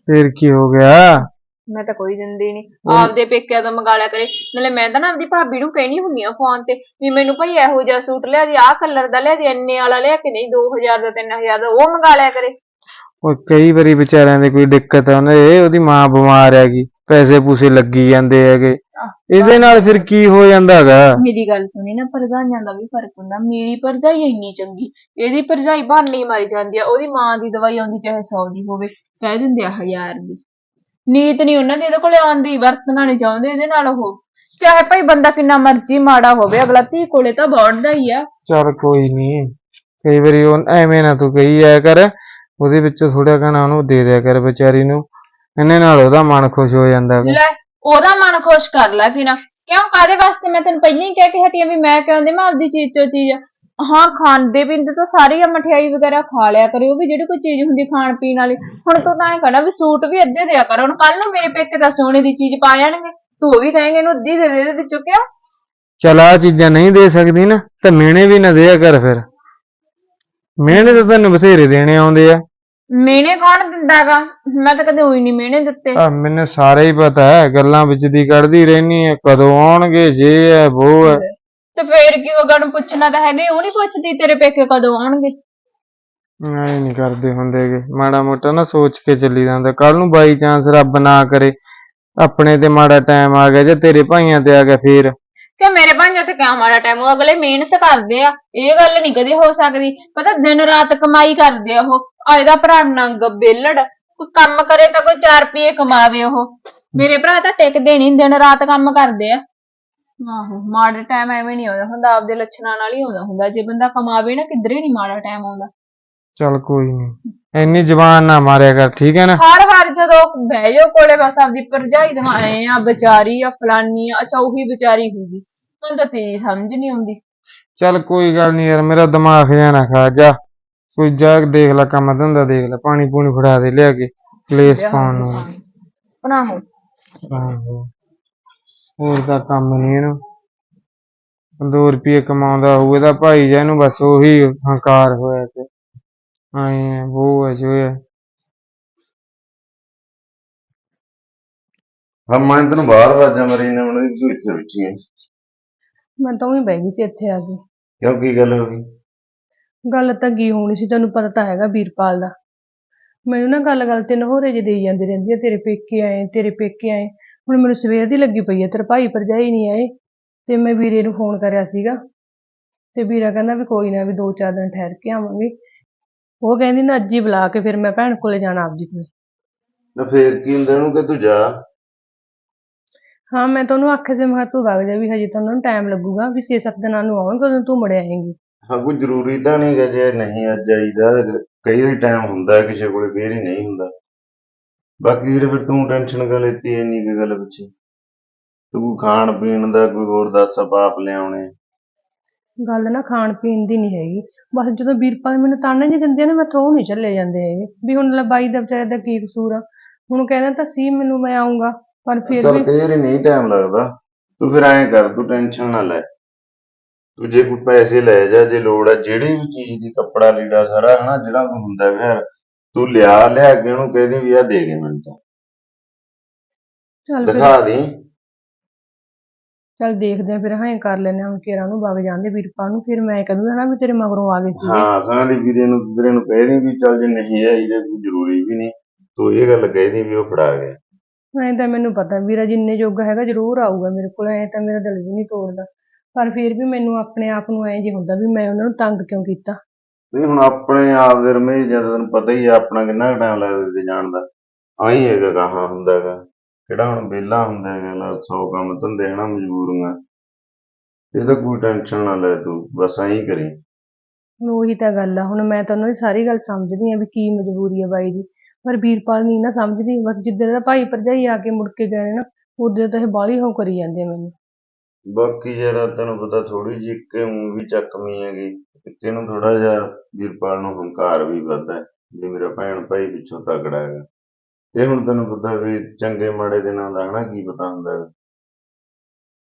ਫੇਰ ਕੀ ਹੋ ਗਿਆ? ਮੈਂ ਤਾਂ ਕੋਈ ਦਿੰਦੀ ਨਹੀਂ ਆਪਦੇ ਪੇਕਿਆਂ ਤੋਂ ਮੰਗਾ ਲਿਆ ਕਰੇ। ਨਾਲੇ ਮੈਂ ਤਾਂ ਨਾ ਆਪਦੀ ਭਾਬੀ ਨੂੰ ਕਹਿਣੀ ਹੁੰਨੀ ਆ ਫੋਨ ਤੇ ਵੀ ਮੈਨੂੰ ਭਾਈ ਇਹੋ ਜਿਹਾ ਸੂਟ ਲਿਆ ਦੀ ਆਹ ਕਲਰ ਦਾ ਲਿਆ ਦੀ ਇੰਨੇ ਵਾਲਾ ਲਿਆ ਕੇ ਨਹੀਂ 2000 ਦਾ 3000 ਦਾ ਉਹ ਮੰਗਾ ਲਿਆ ਕਰੇ। ਉਹ ਕਈ ਵਾਰੀ ਵਿਚਾਰਿਆਂ ਦੇ ਕੋਈ ਦਿੱਕਤ ਆ ਉਹਨਾਂ ਉਹਦੀ ਮਾਂ ਬਿਮਾਰ ਹੈਗੀ। ਪੈਸੇ ਪੂਸੇ ਲੱਗੀ ਜਾਂਦੇ ਹੈਗੇ। ਇਹਦੇ ਨਾਲ ਫਿਰ ਕੀ ਹੋ ਜਾਂਦਾ ਹੈਗਾ? ਮੇਰੀ ਗੱਲ ਸੁਣੀ ਨਾ ਭਰਜਾਈਆਂ ਦਾ ਵੀ ਫ਼ਰਕ ਹੁੰਦਾ। ਮੇਰੀ ਭਰਜਾਈ ਇੰਨੀ ਚੰਗੀ ਇਹਦੀ ਭਰਜਾਈ ਬਹਾਨੇ ਮਾਰੀ ਜਾਂਦੀ ਆ। ਉਹਦੀ ਮਾਂ ਦੀ ਦਵਾਈ ਆਉਂਦੀ ਚਾਹੇ 100 ਦੀ ਹੋਵੇ ਕਹਿ ਦਿੰਦੇ ਆ 1000 ਦੀ। ਨੀਤ ਨਹੀਂ ਉਹਨਾਂ ਦੀ ਇਹਦੇ ਕੋਲੇ ਆਉਂਦੀ ਵਰਤਣਾ ਨਹੀਂ ਚਾਹੁੰਦੇ ਇਹਦੇ ਨਾਲ ਉਹ। ਚਾਹੇ ਭਾਈ ਬੰਦਾ ਕਿੰਨਾ ਮਰਜ਼ੀ ਮਾੜਾ ਹੋਵੇ ਅਗਲਾ ਧੀ ਕੋਲੇ ਤਾਂ ਵੜਦਾ ਹੀ ਆ। ਚੱਲ ਕੋਈ ਨਹੀਂ ਕਈ ਵਾਰੀ ਉਹ ਐਵੇਂ ਨਾ ਤੂੰ ਕਹੀ ਜਾਇਆ ਕਰ ਉਹਦੇ ਵਿੱਚੋਂ ਥੋੜਾ ਘਣਾ ਉਹਨੂੰ ਦੇ ਦਿਆ ਕਰ ਵਿਚਾਰੀ ਨੂੰ। ਇਹਨੇ ਨਾਲ ਉਹਦਾ ਮਨ ਖੁਸ਼ ਹੋ ਜਾਂਦਾ। ਲੈ ਉਹਦਾ ਮਨ ਖੁਸ਼ ਕਰ ਲੈ ਨਾ ਕਿਉਂ ਕਾਦੇ ਵਾਸਤੇ ਮੈਂ ਤੈਨੂੰ ਪਹਿਲਾਂ ਹੀ ਕਹਿ ਕੇ ਹਟੀ ਆਂ ਵੀ ਮੈਂ ਕਿਉਂ ਦੇ ਮੈਂ ਆਪਦੀ ਚੀਜ਼ ਚੋ ਚੀਜ਼। ਹਾਂ ਖਾਂਦੇ ਪੀਂਦੇ ਤਾਂ ਸਾਰੇ ਆ ਮਠਿਆਈ ਵਗੈਰਾ ਖਾ ਲਿਆ ਕਰੇ ਉਹ ਵੀ ਜਿਹੜੀ ਕੋਈ ਚੀਜ਼ ਹੁੰਦੀ ਖਾਣ ਪੀਣ ਵਾਲੀ। ਹੁਣ ਤੂੰ ਤਾਂ ਐ ਕਹਿਣਾ ਵੀ ਸੂਟ ਵੀ ਅੱਧੇ ਦਿਆ ਕਰ ਹੁਣ ਕੱਲ ਨੂੰ ਮੇਰੇ ਪੇਕੇ ਤਾਂ ਸੋਨੇ ਦੀ ਚੀਜ਼ ਪਾ ਜਾਣਗੇ। ਤੂੰ ਵੀ ਕਹੇਂਗੇ ਇਹਨੂੰ ਅੱਧੀ ਦੇ ਦੇ ਇਹਦੇ ਵਿੱਚੋਂ ਕਿਉਂ? ਚੱਲ ਆ ਚੀਜ਼ਾਂ ਨਹੀਂ ਦੇ ਸਕਦੀ ਨਾ ਤਾਂ ਮਿਹਣੇ ਵੀ ਨਾ ਦਿਆ ਕਰ ਫਿਰ। ਮਿਹਣੇ ਤਾਂ ਤੈਨੂੰ ਬਥੇਰੇ ਦੇਣੇ ਆਉਂਦੇ ਆ। ਮੇਨੇ ਕੌਣ ਦਿੰਦਾਗਾ? ਮੈਂ ਤਾਂ ਕਦੇ ਹੋਈ ਨਹੀਂ ਮੇਨੇ ਦਿੱਤੇ। ਆ ਮੈਨੂੰ ਸਾਰਾ ਹੀ ਪਤਾ ਹੈ ਗੱਲਾਂ ਵਿੱਚ ਦੀ ਕੱਢਦੀ ਰਹਿਨੀ ਹੈ ਕਦੋਂ ਆਉਣਗੇ ਜੇ ਹੈ ਉਹ ਹੈ। ਤੇ ਫੇਰ ਕੀ ਹੋਗਾ ਨੂੰ ਪੁੱਛਣਾ ਤਾਂ ਹੈਗਾ ਉਹ ਨਹੀਂ ਪੁੱਛਦੀ ਤੇਰੇ ਪੇਕੇ ਕਦੋਂ ਆਉਣਗੇ। ਐ ਨਹੀਂ ਕਰਦੇ ਹੁੰਦੇਗੇ। ਮਾੜਾ ਮੋਟਾ ਨਾ ਸੋਚ ਕੇ ਚੱਲੀ ਜਾਂਦਾ। ਕੱਲ ਨੂੰ ਬਾਈ ਚਾਂਸ ਰੱਬ ਨਾ ਕਰੇ। ਆਪਣੇ ਤੇ ਮਾੜਾ ਟਾਈਮ ਆ ਗਿਆ ਜਾਂ ਤੇਰੇ ਭਾਈਆਂ ਤੇ ਆ ਗਿਆ ਫੇਰ। ਕਿ ਮੇਰੇ ਭਾਂਜਾ ਤੇ ਕਿਆ ਮਾੜਾ ਟਾਈਮ ਉਹ ਅਗਲੇ ਮਿਹਨਤ ਕਰਦੇ ਆ। ਇਹ ਗੱਲ ਨਹੀਂ ਕਦੇ ਹੋ ਸਕਦੀ। ਪਤਾ ਦਿਨ ਰਾਤ ਕਮਾਈ ਕਰਦੇ ਆ ਉਹ। ਆ ਇਹਦਾ ਭਰਾ ਨੰਗ ਬੇਲੜ ਕੋਈ ਕੰਮ ਕਰੇ ਤਾਂ ਕੋਈ 4 ਰੁਪਏ ਕਮਾਵੇ ਉਹ। ਮੇਰੇ ਭਰਾ ਤਾਂ ਟਿਕਦੇ ਨਹੀਂ ਦਿਨ ਰਾਤ ਕੰਮ ਕਰਦੇ ਆ। ਆਹੋ ਮਾੜਾ ਟਾਈਮ ਐਵੇਂ ਨਹੀਂ ਆਉਂਦਾ ਹੁੰਦਾ ਆਪਦੇ ਲੱਛਣਾਂ ਨਾਲ ਹੀ ਆਉਂਦਾ ਹੁੰਦਾ। ਜੇ ਬੰਦਾ ਕਮਾਵੇ ਨਾ ਕਿੱਧਰੇ ਨਹੀਂ ਮਾੜਾ ਟਾਈਮ ਆਉਂਦਾ। ਚੱਲ ਕੋਈ ਨਹੀਂ ਇੰਨੀ ਜ਼ਬਾਨ ਨਾ ਮਾਰਿਆ ਕਰ ਠੀਕ ਹੈ ਨਾ? ਹਰ ਵਾਰ ਜਦੋਂ ਬਹਿ ਜਾਓ ਕੋਲੇ ਬਸ ਆਪਦੀ ਭਰਜਾਈ ਦਿਖਾਏ ਆ ਵਿਚਾਰੀ ਆ ਫਲਾਨੀ ਆ ਅੱਛਾ ਉਹੀ ਵਿਚਾਰੀ ਹੋਊਗੀ। ਮੈਨੂੰ ਤਾਂ ਤੇਰੀ ਸਮਝ ਨਹੀਂ ਆਉਂਦੀ। ਚੱਲ ਕੋਈ ਗੱਲ ਨਹੀਂ ਯਾਰ ਮੇਰਾ ਦਿਮਾਗ ਜਿਹਾ ਨਾ ਖਾ ਜਾ। ਕੋਈ ਜਾ ਦੇਖ ਲੈ ਕੰਮ ਧੰਦਾ ਦੇਖ ਲੈ ਪਾਣੀ ਪੂਣੀ ਫੜਾ ਦੇ ਲਿਆ ਕੇ ਕਲੇਸ਼ ਪਾਉਣ ਨੂੰ। ਬਣਾਓ। ਆਹੋ। ਹੋਰ ਤਾਂ ਕੰਮ ਨਹੀਂ ਇਹਨੂੰ ਦੋ ਰੁਪਏ ਕਮਾਉਂਦਾ ਹੋਊ ਇਹਦਾ ਭਾਈ ਜਾ ਇਹਨੂੰ ਬਸ ਉਹੀ ਹੰਕਾਰ ਹੋਇਆ ਤੇ ਆਏ ਉਹ ਹੈ ਜੋ ਹੈ ਹਾਂ ਮੈਂ ਤੈਨੂੰ ਬਾਹਰ ਵਾਜਾਂ ਮਰੀ ਨੇ ਤੂੰ ਇੱਥੇ ਬੈਠੀ ਹੈ ਮੈਂ ਤਾਂ ਉਹੀ ਬਹਿ ਗਈ ਸੀ ਇੱਥੇ ਆ ਕੇ। ਕਿਉਂ ਕੀ ਗੱਲ ਹੋ ਗਈ? ਗੱਲ ਤਾਂ ਕੀ ਹੋਣੀ ਸੀ ਤੈਨੂੰ ਪਤਾ ਤਾਂ ਹੈਗਾ ਵੀਰਪਾਲ ਦਾ। ਮੈਨੂੰ ਨਾ ਗੱਲ ਗੱਲ ਤੇ ਨਹੋਰੇ ਜਿਹੇ ਦੇਈ ਜਾਂਦੀ ਰਹਿੰਦੀ ਆ ਤੇਰੇ ਪੇਕੇ ਆਏ ਤੇਰੇ ਪੇਕੇ ਆਏ। ਹੁਣ ਮੈਨੂੰ ਸਵੇਰ ਦੀ ਲੱਗੀ ਪਈ ਆ ਤੇਰਾ ਭਾਈ ਭਰਜਾਈ ਨਹੀਂ ਆਏ ਤੇ ਮੈਂ ਵੀਰੇ ਨੂੰ ਫੋਨ ਕਰਿਆ ਸੀਗਾ। ਤੇ ਵੀਰਾ ਕਹਿੰਦਾ ਵੀ ਕੋਈ ਨਾ ਵੀ ਦੋ ਚਾਰ ਦਿਨ ਠਹਿਰ ਕੇ ਆਵਾਂਗੇ। ਉਹ ਕਹਿੰਦੀ ਨਾ ਅੱਜ ਹੀ ਬੁਲਾ ਕੇ ਫਿਰ ਮੈਂ ਭੈਣ ਕੋਲੇ ਜਾਣਾ ਆਪਦੀ ਕੋਲੇ। ਨਾ ਫੇਰ ਕੀ ਹੁੰਦਾ ਇਹਨੂੰ ਕਿ ਤੂੰ ਜਾ। ਹਾਂ ਮੈਂ ਤਾਂ ਉਹਨੂੰ ਆਖਿਆ ਸੀ ਮੈਂ ਕਿਹਾ ਤੂੰ ਵਗ ਜਾ ਵੀ ਹਜੇ ਤਾਂ ਉਹਨਾਂ ਨੂੰ ਟਾਈਮ ਲੱਗੂਗਾ ਵੀ 6-7 ਦਿਨਾਂ ਨੂੰ ਆਉਣਗੇ ਉਦੋਂ ਤੂੰ ਮੁੜ ਆਏਂਗੀ। ਹਾਂ ਕੋਈ ਜ਼ਰੂਰੀ ਤਾਂ ਨਹੀਂ ਗਾ ਜੇ ਨਹੀਂ ਅੱਜ ਆਈਦਾ ਕਈ ਵਾਰੀ ਟਾਈਮ ਹੁੰਦਾ ਕਿਸੇ ਕੋਲੇ ਫੇਰ ਹੀ ਨਹੀਂ ਹੁੰਦਾ। ਬਾਕੀ ਵੀਰੇ ਫਿਰ ਤੂੰ ਟੈਨਸ਼ਨ ਕਰ ਲੈਤੀ ਇੰਨੀ ਕੁ ਗੱਲ ਪਿੱਛੇ? ਤੂੰ ਕੋਈ ਖਾਣ ਪੀਣ ਦਾ ਕੋਈ ਹੋਰ ਦੱਸ ਪਾਪ ਲਿਆਉਣੇ ਗੱਲ ਨਾ ਖਾਣ ਪੀਣ ਦੀ ਨਹੀਂ ਹੈਗੀ। ਬਸ ਜਦੋਂ ਵੀਰਪਾਲ ਮੈਨੂੰ ਤਾਨੇ ਜਿਹੇ ਦਿੰਦੇ ਨਾ ਮੈਥੋਂ ਉਹ ਨਹੀਂ ਚੱਲੇ ਜਾਂਦੇ ਹੈਗੇ। ਵੀ ਹੁਣ ਲੈ ਬਾਈ ਦਾ ਵਿਚਾਰੇ ਦਾ ਕੀ ਕਸੂਰ ਆ? ਹੁਣ ਕਹਿੰਦਾ ਤਾਂ ਸੀ ਮੈਨੂੰ ਮੈਂ ਆਉਂਗਾ ਪਰ ਫਿਰ ਚੱਲ ਵੀ ਕਈ ਵਾਰੀ ਨਹੀਂ ਟਾਈਮ ਲੱਗਦਾ। ਤੂੰ ਫਿਰ ਐਂ ਕਰ ਤੂੰ ਟੈਨਸ਼ਨ ਨਾ ਲੈ। ਤੂੰ ਜੇ ਕੋਈ ਪੈਸੇ ਲੈ ਜਾ ਜੇ ਲੋੜ ਹੈ ਜਿਹੜੀ ਵੀ ਚੀਜ਼ ਦੀ ਕੱਪੜਾ ਲੀੜਾ ਸਾਰਾ ਹਨਾ ਜਿਹੜਾ ਕੋਈ ਹੁੰਦਾ ਫਿਰ ਤੂੰ ਲਿਆ ਲਿਆ ਕੇ ਉਹਨੂੰ ਕਹਿ ਦੇ ਵੀ ਆ ਦੇ ਗਏ ਮੈਨੂੰ ਤਾਂ। ਚੱਲ ਫਿਰ ਦਿਖਾ ਦੀ। ਚੱਲ ਦੇਖਦੇ ਆ ਫਿਰ ਹਾਂ ਕਰ ਲੈਨੇ ਹੁਣ ਕੇਰਾਂ ਨੂੰ ਵਗ ਜਾਂਦੇ ਵੀਰਪਾਲ ਨੂੰ ਫਿਰ ਮੈਂ ਕਹਦੂੰਗਾ ਨਾ ਵੀ ਤੇਰੇ ਮਗਰੋਂ ਆ ਗਏ ਸੀਗੇ। ਹਾਂ ਸਾਡੀ ਵੀਰੇ ਨੂੰ ਵੀਰੇ ਨੂੰ ਕਹਿ ਦੀ ਵੀ ਚੱਲ ਜੇ ਨਹੀਂ ਆਈ ਜੇ ਕੋਈ ਜ਼ਰੂਰੀ ਵੀ ਨਹੀਂ ਤੂੰ ਇਹ ਗੱਲ ਕਹਿ ਦੀ ਵੀ ਉਹ ਫੜਾ ਗਿਆ। ਐਂ ਤਾਂ ਮੈਨੂੰ ਪਤਾ ਵੀਰਾ ਜਿੰਨੇ ਜੋਗਾ ਹੈਗਾ ਜ਼ਰੂਰ ਆਊਗਾ ਮੇਰੇ ਕੋਲ ਐਂ ਤਾਂ ਮੇਰਾ ਦਿਲ ਵੀ ਨਹੀਂ ਤੋੜਦਾ। ਪਰ ਫਿਰ ਵੀ ਮੈਨੂੰ ਆਪਣੇ ਆਪ ਨੂੰ ਐਂ ਜੇ ਹੁੰਦਾ ਵੀ ਮੈਂ ਉਹਨਾਂ ਨੂੰ ਤੰਗ ਕਿਉਂ ਕੀਤਾ? ਨਹੀਂ ਹੁਣ ਆਪਣੇ ਆਪ ਦੇ ਰਮੇ ਜਦ ਤੈਨੂੰ ਪਤਾ ਹੀ ਆ ਆਪਣਾ ਕਿੰਨਾ ਟਾਈਮ ਲੱਗਦਾ ਤੇ ਜਾਣ ਦਾ। ਆਈ ਹੈਗਾ ਕਹਾਂ ਹੁੰਦਾ ਹੈਗਾ। ਕਿਹੜਾ ਹੁਣ ਵਿਹਲਾ ਹੁੰਦਾ ਹੈਗਾ ਲਾ ਸੌ ਕੰਮ ਧੰਦੇ ਹਨਾ ਮਜਬੂਰੀਆਂ ਇਹ ਤਾਂ ਕੋਈ ਟੈਨਸ਼ਨ ਨਾ ਲੈ ਤੂੰ ਬਸ ਐਂ ਕਰੀ। ਹੁਣ ਉਹੀ ਤਾਂ ਗੱਲ ਆ ਹੁਣ ਮੈਂ ਤਾਂ ਉਹਨਾਂ ਦੀ ਸਾਰੀ ਗੱਲ ਸਮਝਦੀ ਆ ਵੀ ਕੀ ਮਜਬੂਰੀ ਆ ਬਾਈ ਦੀ। ਪਰ ਵੀਰਪਾਲ ਨਹੀਂ ਨਾ ਸਮਝਦੀ ਬਸ ਜਿੱਦਾਂ ਦਾ ਭਾਈ ਭਰਜਾਈ ਆ ਕੇ ਮੁੜ ਕੇ ਗਏ ਨਾ ਉਦੋਂ ਤਾਂ ਇਹ ਬਾਹਲੀ ਹੋ ਕਰੀ ਜਾਂਦੇ ਆ ਮੈਨੂੰ। ਬਾਕੀ ਯਾਰ ਤੈਨੂੰ ਪਤਾ ਥੋੜੀ ਜਿਹੀ ਇੱਕੇ ਊਂ ਵੀ ਚੱਕਵੀਂ ਹੈਗੀ। ਇੱਕ ਨੂੰ ਥੋੜਾ ਜਿਹਾ ਵੀਰਪਾਲ ਨੂੰ ਹੰਕਾਰ ਵੀ ਵੱਧਦਾ ਹੈ, ਵੀ ਮੇਰਾ ਭੈਣ ਭਾਈ ਪਿੱਛੋਂ ਤਕੜਾ ਹੈਗਾ। ਤੇ ਹੁਣ ਤੈਨੂੰ ਪਤਾ ਵੀ ਚੰਗੇ ਮਾੜੇ ਦਿਨਾਂ ਦਾ ਹਨਾ ਕੀ ਪਤਾ ਹੁੰਦਾ ਹੈਗਾ।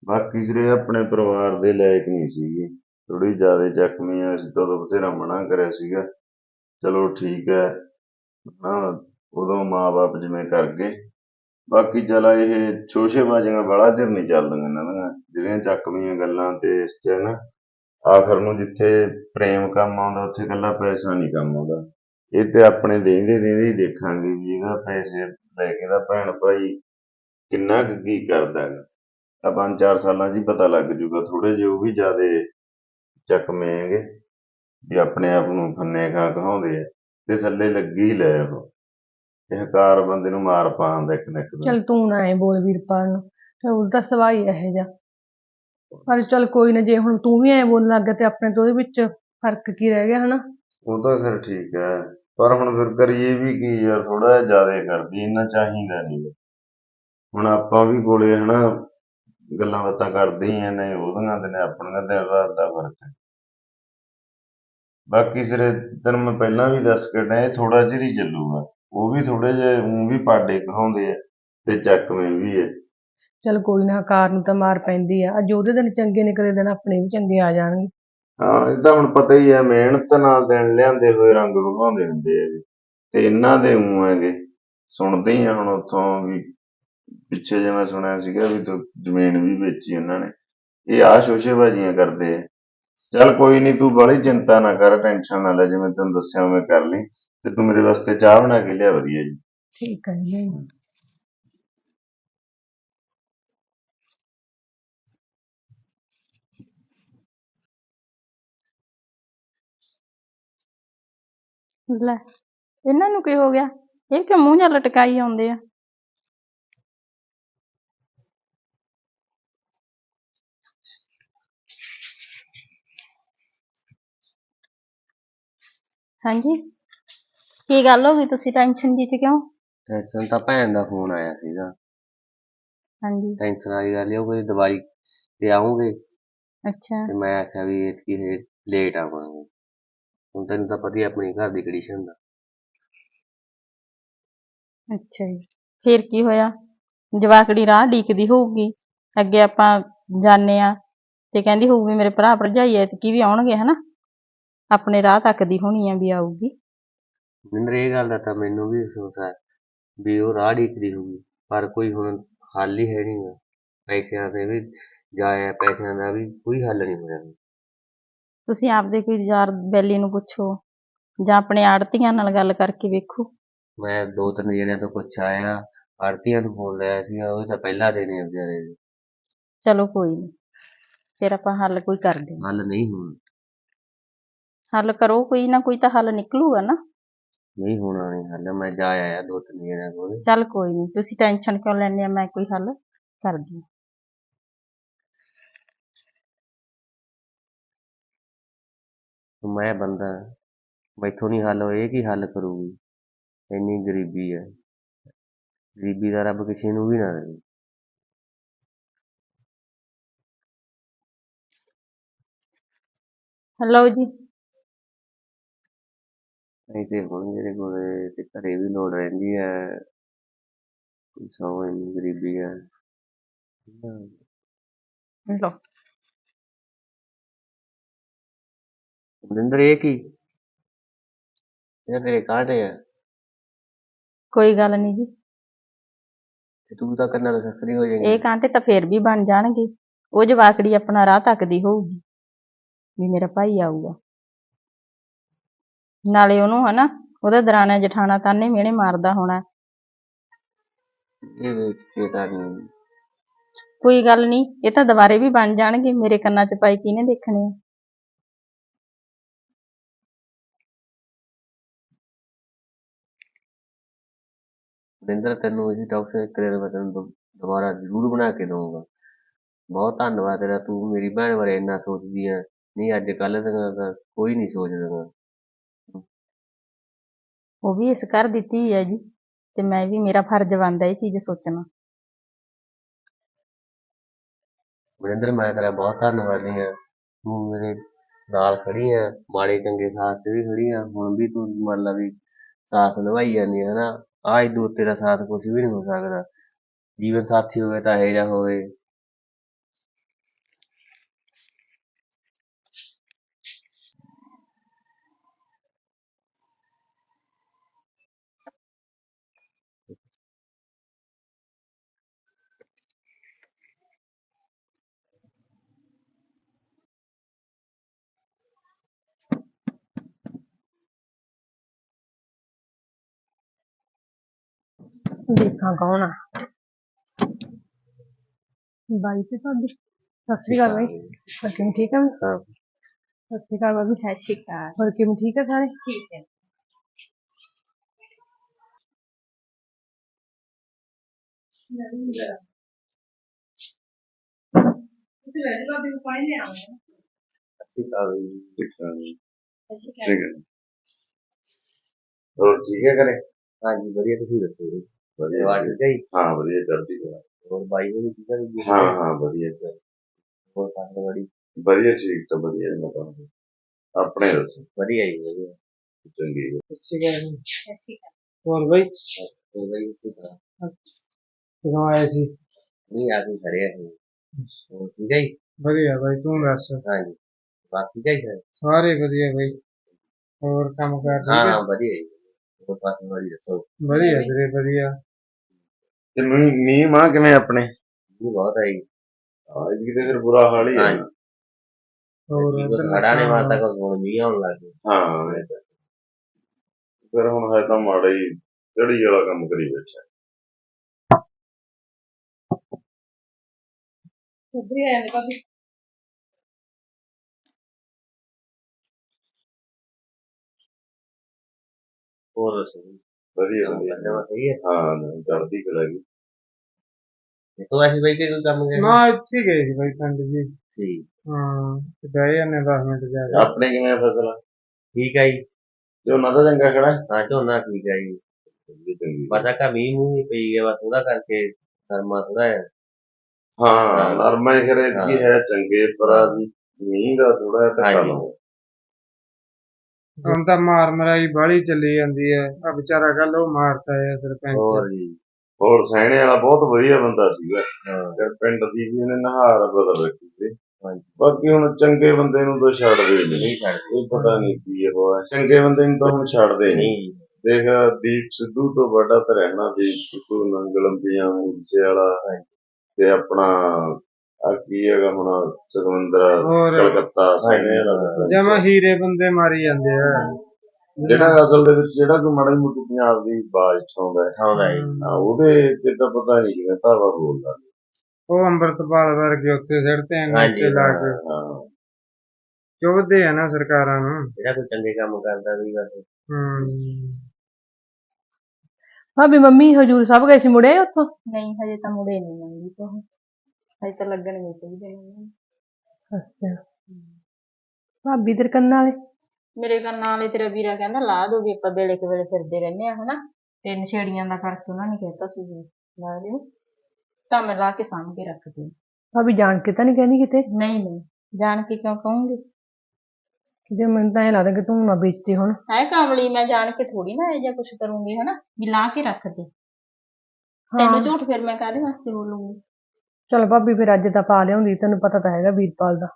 ਬਾਕੀ ਜਿਹੜੇ ਆਪਣੇ ਪਰਿਵਾਰ ਦੇ ਲਾਇਕ ਨਹੀਂ ਸੀਗੇ। ਥੋੜੀ ਜ਼ਿਆਦਾ ਜ਼ਖਮੀ ਆ, ਅਸੀਂ ਤਾਂ ਉਦੋਂ ਬਥੇਰਾ ਮਨਾ ਕਰਿਆ ਸੀਗਾ। ਚਲੋ ਠੀਕ ਹੈ। ਹਾਂ ਉਦੋਂ ਮਾਪੇ ਜਿਵੇਂ ਕਰ ਗਏ। ਬਾਕੀ ਚਲ ਇਹ ਛੋਸ਼ੇਬਾਜ਼ੀਆਂ ਬੜਾ ਚਿਰ ਨਹੀਂ ਚੱਲਦੀਆਂ ਇਹਨਾਂ ਦੀਆਂ। ਜਿਹੜੀਆਂ ਚੱਕਵੀਆਂ ਗੱਲਾਂ ਤੇ ਇਸ ਚ ਨਾ, ਆਖਰ ਨੂੰ ਜਿੱਥੇ ਪ੍ਰੇਮ ਕੰਮ ਆਉਂਦਾ, ਉੱਥੇ ਇਕੱਲਾ ਪੈਸਾ ਨਹੀਂ ਕੰਮ ਆਉਂਦਾ। ਇਹ ਤੇ ਆਪਣੇ ਦੇਂਦੇ ਦੇਂਦੇ ਹੀ ਦੇਖਾਂਗੇ ਵੀ ਇਹਦਾ ਪੈਸੇ ਲੈ ਕੇ ਦਾ ਭੈਣ ਭਾਈ ਕਿੰਨਾ ਕੁ ਕੀ ਕਰਦਾ ਹੈ। ਤਾਂ ਪੰਜ ਚਾਰ ਸਾਲਾਂ 'ਚ ਹੀ ਪਤਾ ਲੱਗ ਜੂਗਾ ਥੋੜੇ ਜਿਹੇ ਉਹ ਵੀ ਜ਼ਿਆਦੇ ਚੱਕਵੇਂ ਹੈਗੇ, ਵੀ ਆਪਣੇ ਆਪ ਨੂੰ ਖੰਨੇ ਖਾ ਕਹਾਉਂਦੇ ਆ, ਤੇ ਥੱਲੇ ਲੱਗੀ ਹੀ ਲੈ ਉਹ। ਇਹ ਹਕਾਰ ਬੰਦੇ ਨੂੰ ਮਾਰ ਪਾਉਂਦਾ ਇੱਕ ਨਾ ਇੱਕ ਦਿਨ। ਚੱਲ ਤੂੰ ਨਾ ਐ ਬੋਲ ਵੀਰਪਾਲ ਨੂੰ ਚੱਲ ਉਹਦਾ ਸੁਭਾਅ ਹੀ ਇਹੋ ਜਿਹਾ। ਪਰ ਚੱਲ ਕੋਈ ਨਾ ਜੇ ਹੁਣ ਤੂੰ ਵੀ ਐ ਬੋਲਣ ਲੱਗ ਗਿਆ ਤੇ ਆਪਣੇ ਤੋਂ ਉਹਦੇ ਵਿੱਚ ਫ਼ਰਕ ਕੀ ਰਹਿ ਗਿਆ ਹਨਾ? ਉਹ ਤਾਂ ਫਿਰ ਠੀਕ ਹੈ ਪਰ ਹੁਣ ਫਿਰ ਕਰੀਏ ਵੀ ਕੀ ਯਾਰ ਥੋੜਾ ਜਿਹਾ ਜ਼ਿਆਦਾ ਕਰਦੀ ਇੰਨਾ ਚਾਹੀਦਾ ਨਹੀਂ। ਹੁਣ ਆਪਾਂ ਵੀ ਕੋਲੇ ਹਨਾ ਗੱਲਾਂ ਬਾਤਾਂ ਕਰਦੇ ਹੀ ਆ ਨੇ ਉਹਦੀਆਂ ਤੇ ਨੇ ਆਪਣੀਆਂ ਤੇ ਰਾਤ ਦਾ ਫ਼ਰਕ ਹੈ। ਬਾਕੀ ਸਿਰੇ ਤੈਨੂੰ ਮੈਂ ਪਹਿਲਾਂ ਵੀ ਦੱਸ ਕੇ ਡਿਆ ਥੋੜਾ ਚਿਰ ਹੀ ਚੱਲੂਗਾ। ਉਹ ਵੀ ਥੋੜੇ ਜਿਹੇ ਊਂ ਵੀ ਪਾਡੇ ਕਹਾਉਂਦੇ ਆ ਤੇ ਚੱਕਵੇਂ ਵੀ ਹੈ ਚੱਲ ਕੋਈ ਨਾ ਕਾਰ ਨੂੰ ਤਾਂ ਮਾਰ ਪੈਂਦੀ ਆ। ਅੱਜ ਉਹਦੇ ਦਿਨ ਚੰਗੇ ਨਿਕਲੇ ਦਿਨ ਆਪਣੇ ਵੀ ਚੰਗੇ ਆ ਜਾਣਗੇ। ਹਾਂ ਇਹ ਤਾਂ ਹੁਣ ਪਤਾ ਹੀ ਹੈ ਮਿਹਨਤ ਨਾਲ ਦਿਨ ਲਿਆਂਦੇ ਹੋਏ ਰੰਗ ਵਿਖਾਉਂਦੇ ਹੁੰਦੇ ਆ ਜੀ। ਤੇ ਇਹਨਾਂ ਦੇ ਊਂ ਹੈਗੇ ਸੁਣਦੇ ਹੀ ਆ ਹੁਣ ਉੱਥੋਂ ਵੀ ਪਿੱਛੇ ਜੇ ਮੈਂ ਸੁਣਿਆ ਸੀਗਾ ਵੀ ਤੂੰ ਜ਼ਮੀਨ ਵੀ ਵੇਚੀ ਉਹਨਾਂ ਨੇ। ਇਹ ਆ ਸ਼ੋਸ਼ੇਬਾਜ਼ੀਆਂ ਕਰਦੇ ਆ। ਚੱਲ ਕੋਈ ਨਹੀਂ ਤੂੰ ਬੜੀ ਚਿੰਤਾ ਨਾ ਕਰ ਟੈਨਸ਼ਨ ਨਾ ਲੈ ਜਿਵੇਂ ਤੈਨੂੰ ਦੱਸਿਆ ਉਵੇਂ ਕਰ ਲਈ। ਤੇ ਤੂੰ ਮੇਰੇ ਵਾਸਤੇ ਚਾਹ ਬਣਾ ਕੇ ਲਿਆ, ਵਧੀਆ ਜੀ। ਠੀਕ ਹੈ ਜੀ ਲੈ, ਇਹਨਾਂ ਨੂੰ ਕੀ ਹੋ ਗਿਆ? ਇਹ ਕਿ ਮੂੰਹ ਨਾਲ ਲਟਕਾਈ ਆਉਂਦੇ ਆ? ਹਾਂਜੀ? ਕੀ ਗੱਲ ਹੋ ਗਈ? ਤੁਸੀਂ ਟੈਨਸ਼ਨ ਜੀ ਚ ਕਿਉਂ? ਟੈਨਸ਼ਨ ਤਾਂ ਭੈਣ ਦਾ ਫੋਨ ਆਇਆ ਸੀਗਾ। ਹਾਂਜੀ। ਟੈਨਸ਼ਨ ਵਾਲੀ ਗੱਲ ਇਹ ਕੋਈ ਦਵਾਈ ਤੇ ਆਉਂਗੇ ਅੱਛਾ। ਤੇ ਮੈਂ ਆਖਿਆ ਵੀ ਇਹ ਇਹ ਲੇਟ ਆਵਾਂਗੇ। ਹੁਣ ਤੈਨੂੰ ਤਾਂ ਪਤਾ ਹੀ ਆਪਣੀ ਘਰ ਦੀ ਕੰਡੀਸ਼ਨ ਦਾ। ਅੱਛਾ ਜੀ। ਫਿਰ ਕੀ ਹੋਇਆ? ਜਵਾਕੜੀ ਰਾਹ ਢੀਕਦੀ ਹੋਊਗੀ। ਅੱਗੇ ਆਪਾਂ ਜਾਣੇ ਆ ਤੇ ਕਹਿੰਦੀ ਹੋਊ ਵੀ ਮੇਰੇ ਭਰਾ ਭਰਜਾਈ ਐ ਕੀ ਵੀ ਆਉਣਗੇ ਹਨਾ? ਆਪਣੇ ਰਾਹ ਤੱਕਦੀ ਹੋਣੀ ਆ ਵੀ ਆਊਗੀ। ਮੈਨੂੰ ਇਹ ਗੱਲ ਦਾ ਤਾਂ ਮੈਨੂੰ ਵੀ ਅਫਸੋਸ ਹੈ ਵੀ ਉਹ ਰਾਹ ਢੀਕਦੀ ਹੋਊਗੀ ਪਰ ਕੋਈ ਹੁਣ ਹੱਲ ਹੀ ਹੈ ਨਹੀਂਗਾ ਪੈਸਿਆਂ ਦੇ ਵੀ ਜਾਇਆ ਪੈਸਿਆਂ ਦਾ ਵੀ ਕੋਈ ਹੱਲ ਨਹੀਂ ਹੋ ਰਿਹਾ ਤੁਸੀਂ ਆਪਦੇ ਕੋਈ ਯਾਰ ਬੈਲੀ ਨੂੰ ਪੁੱਛੋ ਜਾਂ ਆਪਣੇ ਆੜਤੀਆਂ ਨਾਲ ਗੱਲ ਕਰਕੇ ਵੇਖੋ। ਮੈਂ ਦੋ ਤਿੰਨ ਜਣਿਆਂ ਤੋਂ ਪੁੱਛ ਆਇਆ ਆੜਤੀਆਂ ਨੂੰ ਫੋਨ ਲਾਇਆ ਸੀਗਾ ਉਹ ਤਾਂ ਪਹਿਲਾਂ ਦੇ ਨੇ ਵਿਚਾਰੇ। ਦੇ। ਚਲੋ ਕੋਈ ਨਹੀਂ ਫਿਰ ਆਪਾਂ ਹੱਲ ਕੋਈ ਕਰਦੇ ਹਾਂ ਹੱਲ ਨਹੀਂ ਹੋਣਾ। ਹੱਲ ਕਰੋ ਕੋਈ ਨਾ ਕੋਈ ਤਾਂ ਹੱਲ ਨਿਕਲੂਗਾ ਨਾ। ਨਹੀਂ ਹੋਣਾ ਨਹੀਂ ਹੱਲ ਮੈਂ ਜਾ ਆਇਆ ਦੋ ਤਿੰਨ ਜਣਿਆਂ ਕੋਲ। ਚੱਲ ਕੋਈ ਨਹੀਂ ਤੁਸੀਂ ਟੈਨਸ਼ਨ ਕਿਉਂ ਲੈਂਦੇ ਆ ਮੈਂ ਕੋਈ ਹੱਲ ਕਰਦੀ ਹਾਂ। ਮੈਂ ਬੰਦਾ ਮੈਥੋਂ ਨਹੀਂ ਹੱਲ ਹੋਏ ਇਹ ਕੀ ਹੱਲ ਕਰੂਗੀ? ਇੰਨੀ ਗਰੀਬੀ ਹੈ ਗਰੀਬੀ ਦਾ ਰੱਬ ਕਿਸੇ ਨੂੰ ਵੀ ਨਾ ਦੇਵੇ। ਲਓ ਜੀ। ਨਹੀਂ ਤੇ ਹੁਣ ਜਿਹੜੇ ਕੋਲੇ ਤੇ ਘਰੇ ਵੀ ਲੋੜ ਰਹਿੰਦੀ ਹੈ। ਕੋਈ ਸੌ ਇੰਨੀ ਗਰੀਬੀ ਹੈ। ਲਓ। ਮਨਿੰਦਰ ਇਹ ਕੀ? ਇਹ ਤੇਰੇ ਕਾਹਦੇ ਆ। ਕੋਈ ਗੱਲ ਨਹੀਂ ਜੀ। ਤੇ ਤੂੰ ਤਾਂ ਕੰਨਾਂ ਤੋਂ ਸੱਕਰੀ ਹੋ ਜਾਏਗੀ। ਇਹ ਕਾਂਟੇ ਤਾਂ ਫੇਰ ਵੀ ਬਣ ਜਾਣਗੇ। ਉਹ ਜਵਾਕੜੀ ਆਪਣਾ ਰਾਹ ਤੱਕਦੀ ਹੋਊਗੀ। ਵੀ ਮੇਰਾ ਭਾਈ ਆਊਗਾ। ਨਾਲੇ ਉਹਨੂੰ ਹਨਾ ਉਹਦਾ ਦਰਾਣਾ ਜਠਾਣਾ ਤਾਨੇ ਮਿਹਣੇ ਮਾਰਦਾ ਹੋਣਾ। ਇਹ ਵੇਚ ਕੇ ਤਾਂ ਨਹੀਂ। ਕੋਈ ਗੱਲ ਨਹੀਂ ਇਹ ਤਾਂ ਦੁਬਾਰੇ ਵੀ ਬਣ ਜਾਣਗੇ ਮੇਰੇ ਕੰਨਾਂ 'ਚ ਪਾਈ ਕਿਹਨੇ ਦੇਖਣੇ ਆ? ਤੈਨੂੰ ਇਹ ਟੌਕਸ ਕਰੇ ਮੈਂ ਤੈਨੂੰ ਦੁ- ਦੁਬਾਰਾ ਜ਼ਰੂਰ ਬਣਾ ਕੇ ਦਊਂਗਾ। ਬਹੁਤ ਧੰਨਵਾਦ ਤੇਰਾ ਤੂੰ ਮੇਰੀ ਭੈਣ ਬਾਰੇ ਇੰਨਾ ਸੋਚਦੀ ਆ। ਨਹੀਂ ਅੱਜ ਕੱਲ੍ਹ ਤਾਂ ਕੋਈ ਨਹੀਂ ਸੋਚਦਾ। ਉਹ ਵੀ ਇਸ ਘਰ ਦੀ ਧੀ ਹੈ ਜੀ, ਤੇ ਮੈਂ ਵੀ ਮੇਰਾ ਫਰਜ਼ ਬਣਦਾ ਇਹ ਚੀਜ਼ ਸੋਚਣਾ। ਮਨਿੰਦਰ ਮੈਂ ਤੇਰਾ ਬਹੁਤ ਧੰਨਵਾਦੀ ਆ ਤੂੰ ਮੇਰੇ ਨਾਲ ਖੜੀ ਆ ਮਾੜੇ ਚੰਗੇ ਸਾਥ 'ਚ ਵੀ ਖੜੀ ਆ ਹੁਣ ਵੀ ਤੂੰ ਮੰਨ ਲਾ ਵੀ ਸਾਥ ਨਿਭਾਈ ਜਾਂਦੀ ਆ ਨਾ। ਆਜ ਦੂਰ ਤੇਰਾ ਸਾਥ ਕੁਝ ਵੀ ਨਹੀਂ ਹੋ ਸਕਦਾ। ਜੀਵਨ ਸਾਥੀ ਹੋਵੇ ਤਾਂ ਇਹ ਜਿਹਾ ਹੋਵੇ। ਦੇਖਾਂ ਕੌਣ ਆ। ਬਾਈ ਤੇ ਤੁਹਾਡੀ ਸਤਿ ਸ਼੍ਰੀ ਅਕਾਲ ਬਾਈ। ਹੋਰ ਕਿਵੇਂ ਠੀਕ ਆ? ਹਾਂ। ਸਤਿ ਸ਼੍ਰੀ ਅਕਾਲ ਬਾਬੀ। ਸਤਿ ਸ਼੍ਰੀ ਅਕਾਲ। ਹੋਰ ਕਿਵੇਂ ਠੀਕ ਆ ਸਾਰੇ? ਠੀਕ ਹੈ ਤੁਸੀਂ ਵੈਸੇ ਬਾਬੇ ਨੂੰ ਪਾਣੀ ਲੈ ਆਉਂਗੇ ਠੀਕ ਆ ਬਈ ਠੀਕ ਹੈ ਹੋਰ ਠੀਕ ਹੈ ਕਰੇ ਹਾਂਜੀ ਵਧੀਆ ਤੁਸੀਂ ਦੱਸੋ ਜੀ। ਵਧੀਆ ਪਰਿਵਾਰ ਠੀਕ ਹੈ ਜੀ ਹਾਂ ਵਧੀਆ ਚੜ੍ਹਦੀ ਕਲਾ। ਹੋਰ ਬਾਈ ਹੋਣੀ ਠੀਕ ਹੈ ਜੀ? ਹਾਂ ਹਾਂ ਵਧੀਆ ਚੱਲ ਹੋਰ ਸਾਥ ਬੜੀ ਵਧੀਆ ਠੀਕ ਤਾਂ ਵਧੀਆ ਜੀ ਮਤਾਂ ਆਪਣੇ ਦੱਸੋ। ਵਧੀਆ ਜੀ ਵਧੀਆ। ਚੰਗੀ ਗੱਲ। ਜੀ। ਸਤਿ ਸ਼੍ਰੀ ਅਕਾਲ। ਹੋਰ ਬਈ? ਹੋਰ ਬਾਈ ਤੁਸੀਂ ਤਾਂ ਕਿਦੋਂ ਆਏ ਸੀ? ਨਹੀਂ ਆ ਕੇ ਖੜੇ ਆ। ਹੋਰ ਠੀਕ ਹੈ ਜੀ? ਵਧੀਆ ਬਾਈ ਤੂੰ ਦੱਸ? ਹਾਂਜੀ ਬਾਕੀ ਠੀਕ ਹੈ ਜੀ। ਸਾਰੇ ਵਧੀਆ ਬਾਈ। ਹੋਰ ਕੰਮ ਕਰ ਹਾਂ ਹਾਂ ਵਧੀਆ ਜੀ। ਵਾਲੀ ਦੱਸੋ ਵਧੀਆ ਵੀਰੇ ਵਧੀਆ। ਤੇ ਮੀਂਹ ਮੀਂਹ ਮਾਂ ਕਿਵੇਂ ਆਪਣੇ? ਜੀ ਬਹੁਤ ਹੈ ਜੀ ਹਾਂ ਇਹ ਕਿਤੇ ਫਿਰ ਬੁਰਾ ਹਾਲ ਹੀ ਹੈ ਨਾ। ਹੋਰ ਖੜਾ ਨੇ ਮਾਤਾ ਕੋਲ ਹੁਣ ਵੀ ਆਉਣ ਲੱਗ ਗਏ ਹਾਂ ਇਹ ਤਾਂ। ਫਿਰ ਹੁਣ ਹੈ ਤਾਂ ਮਾੜਾ ਹੀ ਚੜੀ ਵਾਲਾ ਕੰਮ ਕਰੀ ਬੈਠਾ। ਉੱਧਰ ਹੀ ਆਏ ਨੇ ਬਾਬੇ ਹੋਰ ਦੱਸੋ ਜੀ। ਵਧੀਆ ਕੰਮ ਵਧੀਆ। ਕਰਨੇ ਵਾ ਸਹੀ ਹੈ। ਹਾਂ ਨਾ, ਚੜ੍ਹਦੀ ਕਲਾ ਗਈ ਤੇ ਤੂੰ ਐਸੀ ਬਾਈ ਕੇ ਕੋਈ ਕੰਮ ਕਰਨਾ ਨਾ ਇੱਥੇ ਗਏ ਸੀ ਬਾਈ ਪਿੰਡ ਜੀ। ਠੀਕ। ਹਾਂ ਤੇ ਬਹਿ ਜਾਂਦੇ 10 ਮਿੰਟ ਜਾ ਕੇ। ਆਪਣੇ ਕਿਵੇਂ ਆ ਫਸਲ? ਠੀਕ ਹੈ ਜੀ। ਝੋਨਾ ਤਾਂ ਚੰਗਾ ਖੜਾ। ਹੈ ਹਾਂ ਝੋਨਾ ਠੀਕ ਹੈ ਜੀ। ਵੀ ਚੰਗੀ ਬਸ ਆ ਮੀਂਹ ਮੂੰਹ ਹੀ ਪਈ ਗਿਆ ਬਸ ਉਹਦਾ ਕਰਕੇ ਨਰਮਾ ਥੋੜਾ ਹੈ ਹਾਂ ਨਰਮਾ ਹੀ ਖਰੇ ਕੀ ਹੈ। ਚੰਗੇ ਪਰ ਆ ਵੀ ਮੀਂਹ ਦਾ ਥੋੜਾ ਧੱਕਾ ਹਾਂਜੀ। ਲਾਉਂਦਾ ਹੁਣ ਤਾਂ ਮਾਰ ਮਰਾਈ ਬਾਹਲੀ ਚੱਲੀ ਜਾਂਦੀ ਹੈ। ਆ ਵਿਚਾਰਾ ਕੱਲ ਉਹ ਮਾਰਤਾ ਹੈ ਸਰਪੰਚ। ਹੋਰ ਜੀ ਹੋਰ ਸਹਿਣੇ ਵਾਲਾ ਬਹੁਤ ਵਧੀਆ ਬੰਦਾ ਸੀਗਾ। ਹਾਂ। ਤੇ ਪਿੰਡ ਦੀ ਵੀ ਇਹਨੇ ਨਹਾਰ ਬਦਲ ਰੱਖੀ ਸੀ। ਬਾਕੀ ਹੁਣ ਚੰਗੇ ਬੰਦੇ ਨੂੰ ਤਾਂ ਛੱਡਦੇ ਨਹੀਂ। ਨਹੀਂ ਛੱਡ ਕੋਈ ਪਤਾ ਨਹੀਂ ਕੀ ਹੋਇਆ ਚੰਗੇ ਬੰਦੇ ਨੂੰ ਤਾਂ ਹੁਣ ਛੱਡਦੇ ਨਹੀਂ। ਨਹੀਂ। ਦੇਖ ਦੀਪ ਸਿੱਧੂ ਤੋਂ ਵੱਡਾ ਤਾਂ ਰਹਿਣਾ ਦੀਪ ਸਿੱਧੂ ਨੰਗਲੰਬੀਆਂ ਮੂਸੇ ਵਾਲਾ ਤੇ ਆਪਣਾ ਆ ਕੀ ਹੈਗਾ ਹੁਣ ਸੁਖਵਿੰਦਰ ਹੋਰ। ਕਲਕੱਤਾ ਵਾਲਾ ਜਮਾ ਹੀਰੇ ਬੰਦੇ ਮਾਰੀ ਜਾਂਦੇ ਆ। ਜਿਹੜਾ ਅਸਲ ਦੇ ਵਿੱਚ ਜਿਹੜਾ ਕੋਈ ਮਾੜੀ ਮੋਟੀ ਪੰਜਾਬ ਦੀ ਬਾਜ ਠਾਉਂਦਾ ਹੈ। ਆਉਂਦਾ ਜੀ ਹਾਂ, ਉਹਦੇ ਤੇ ਤਾਂ ਪਤਾ ਨਹੀਂ ਕਿਵੇਂ ਧਾਵਾ ਬੋਲਦਾ ਉਹ ਅੰਮ੍ਰਿਤਪਾਲ ਵਰਗੇ ਉੱਤੇ ਸਿੱਟਦੇ ਆ ਹਾਂਜੀ, ਨੀਚੇ ਲਾ ਕੇ। ਹਾਂ। ਚੁੱਭਦੇ ਆ ਨਾ ਸਰਕਾਰਾਂ ਨੂੰ। ਜਿਹੜਾ ਕੋਈ ਚੰਗੇ ਕੰਮ ਕਰਦਾ ਵੀ ਬਸ। ਹੂੰ। ਭਾਬੀ ਮੰਮੀ ਹਜੂਰ ਸਾਹਿਬ ਗਏ ਸੀ ਮੁੜੇ ਉੱਥੋਂ? ਨਹੀਂ ਹਜੇ ਤਾਂ ਮੁੜੇ ਨਹੀਂ ਮੰਗੀ ਤੋਂ ਹਜੇ ਤਾਂ ਲੱਗਣਗੇ ਚਾਹੀਦੇ ਨੇ ਅੱਛਾ। ਭਾਬੀ ਤੇਰੇ ਕੰਨਾਂ ਵਾਲੇ? ਮੇਰੇ ਕੰਨਾਂ ਵਾਲੇ ਤੇਰਾ ਵੀਰਾ ਕਹਿੰਦਾ ਲਾ ਦੋ ਵੀ ਆਪਾਂ ਵੇਲੇ ਕੁ ਵੇਲੇ ਫਿਰਦੇ ਰਹਿੰਦੇ ਆ ਹਨਾ। ਤੇ ਨਸ਼ੇੜੀਆਂ ਦਾ ਕਰਕੇ ਉਹਨਾਂ ਨੇ ਕਹਿਤਾ ਸੀ ਵੀ ਲਾ ਦਿਓ ਤਾਂ ਮੈਂ ਲਾ ਕੇ ਸਾਂਭ ਕੇ ਰੱਖਦੀ ਭਾਬੀ ਜਾਣ ਕੇ ਤਾਂ ਨਹੀਂ ਕਹਿੰਦੀ ਕਿਤੇ? ਨਹੀਂ ਨਹੀਂ। ਜਾਣ ਕੇ ਕਿਉਂ ਕਹੂੰਗੀ? ਕਿਤੇ ਮੈਨੂੰ ਤਾਂ ਐਂ ਲੱਗਦਾ ਕਿ ਤੂੰ ਨਾ ਵੇਚਦੀ ਹੁਣ। ਹੈ ਕਾਮਲੀ ਮੈਂ ਜਾਣ ਕੇ ਥੋੜੀ ਨਾ ਇਹ ਜਿਹਾ ਕੁਝ ਕਰੂੰਗੀ ਹਨਾ? ਵੀ ਲਾ ਕੇ ਰੱਖਦੀ ਤੈਨੂੰ ਝੂਠ ਫਿਰ ਮੈਂ ਕਾਹਦੇ ਵਾਸਤੇ ਬੋਲੂੰਗੀ? ਚਲ ਭਾਬੀ ਫਿਰ ਅੱਜ ਤਾਂ ਪਾ ਲਿਆਉਂਦੀ ਤੈਨੂੰ ਪਤਾ ਤਾਂ ਹੈਗਾ ਵੀਰਪਾਲ ਦਾ।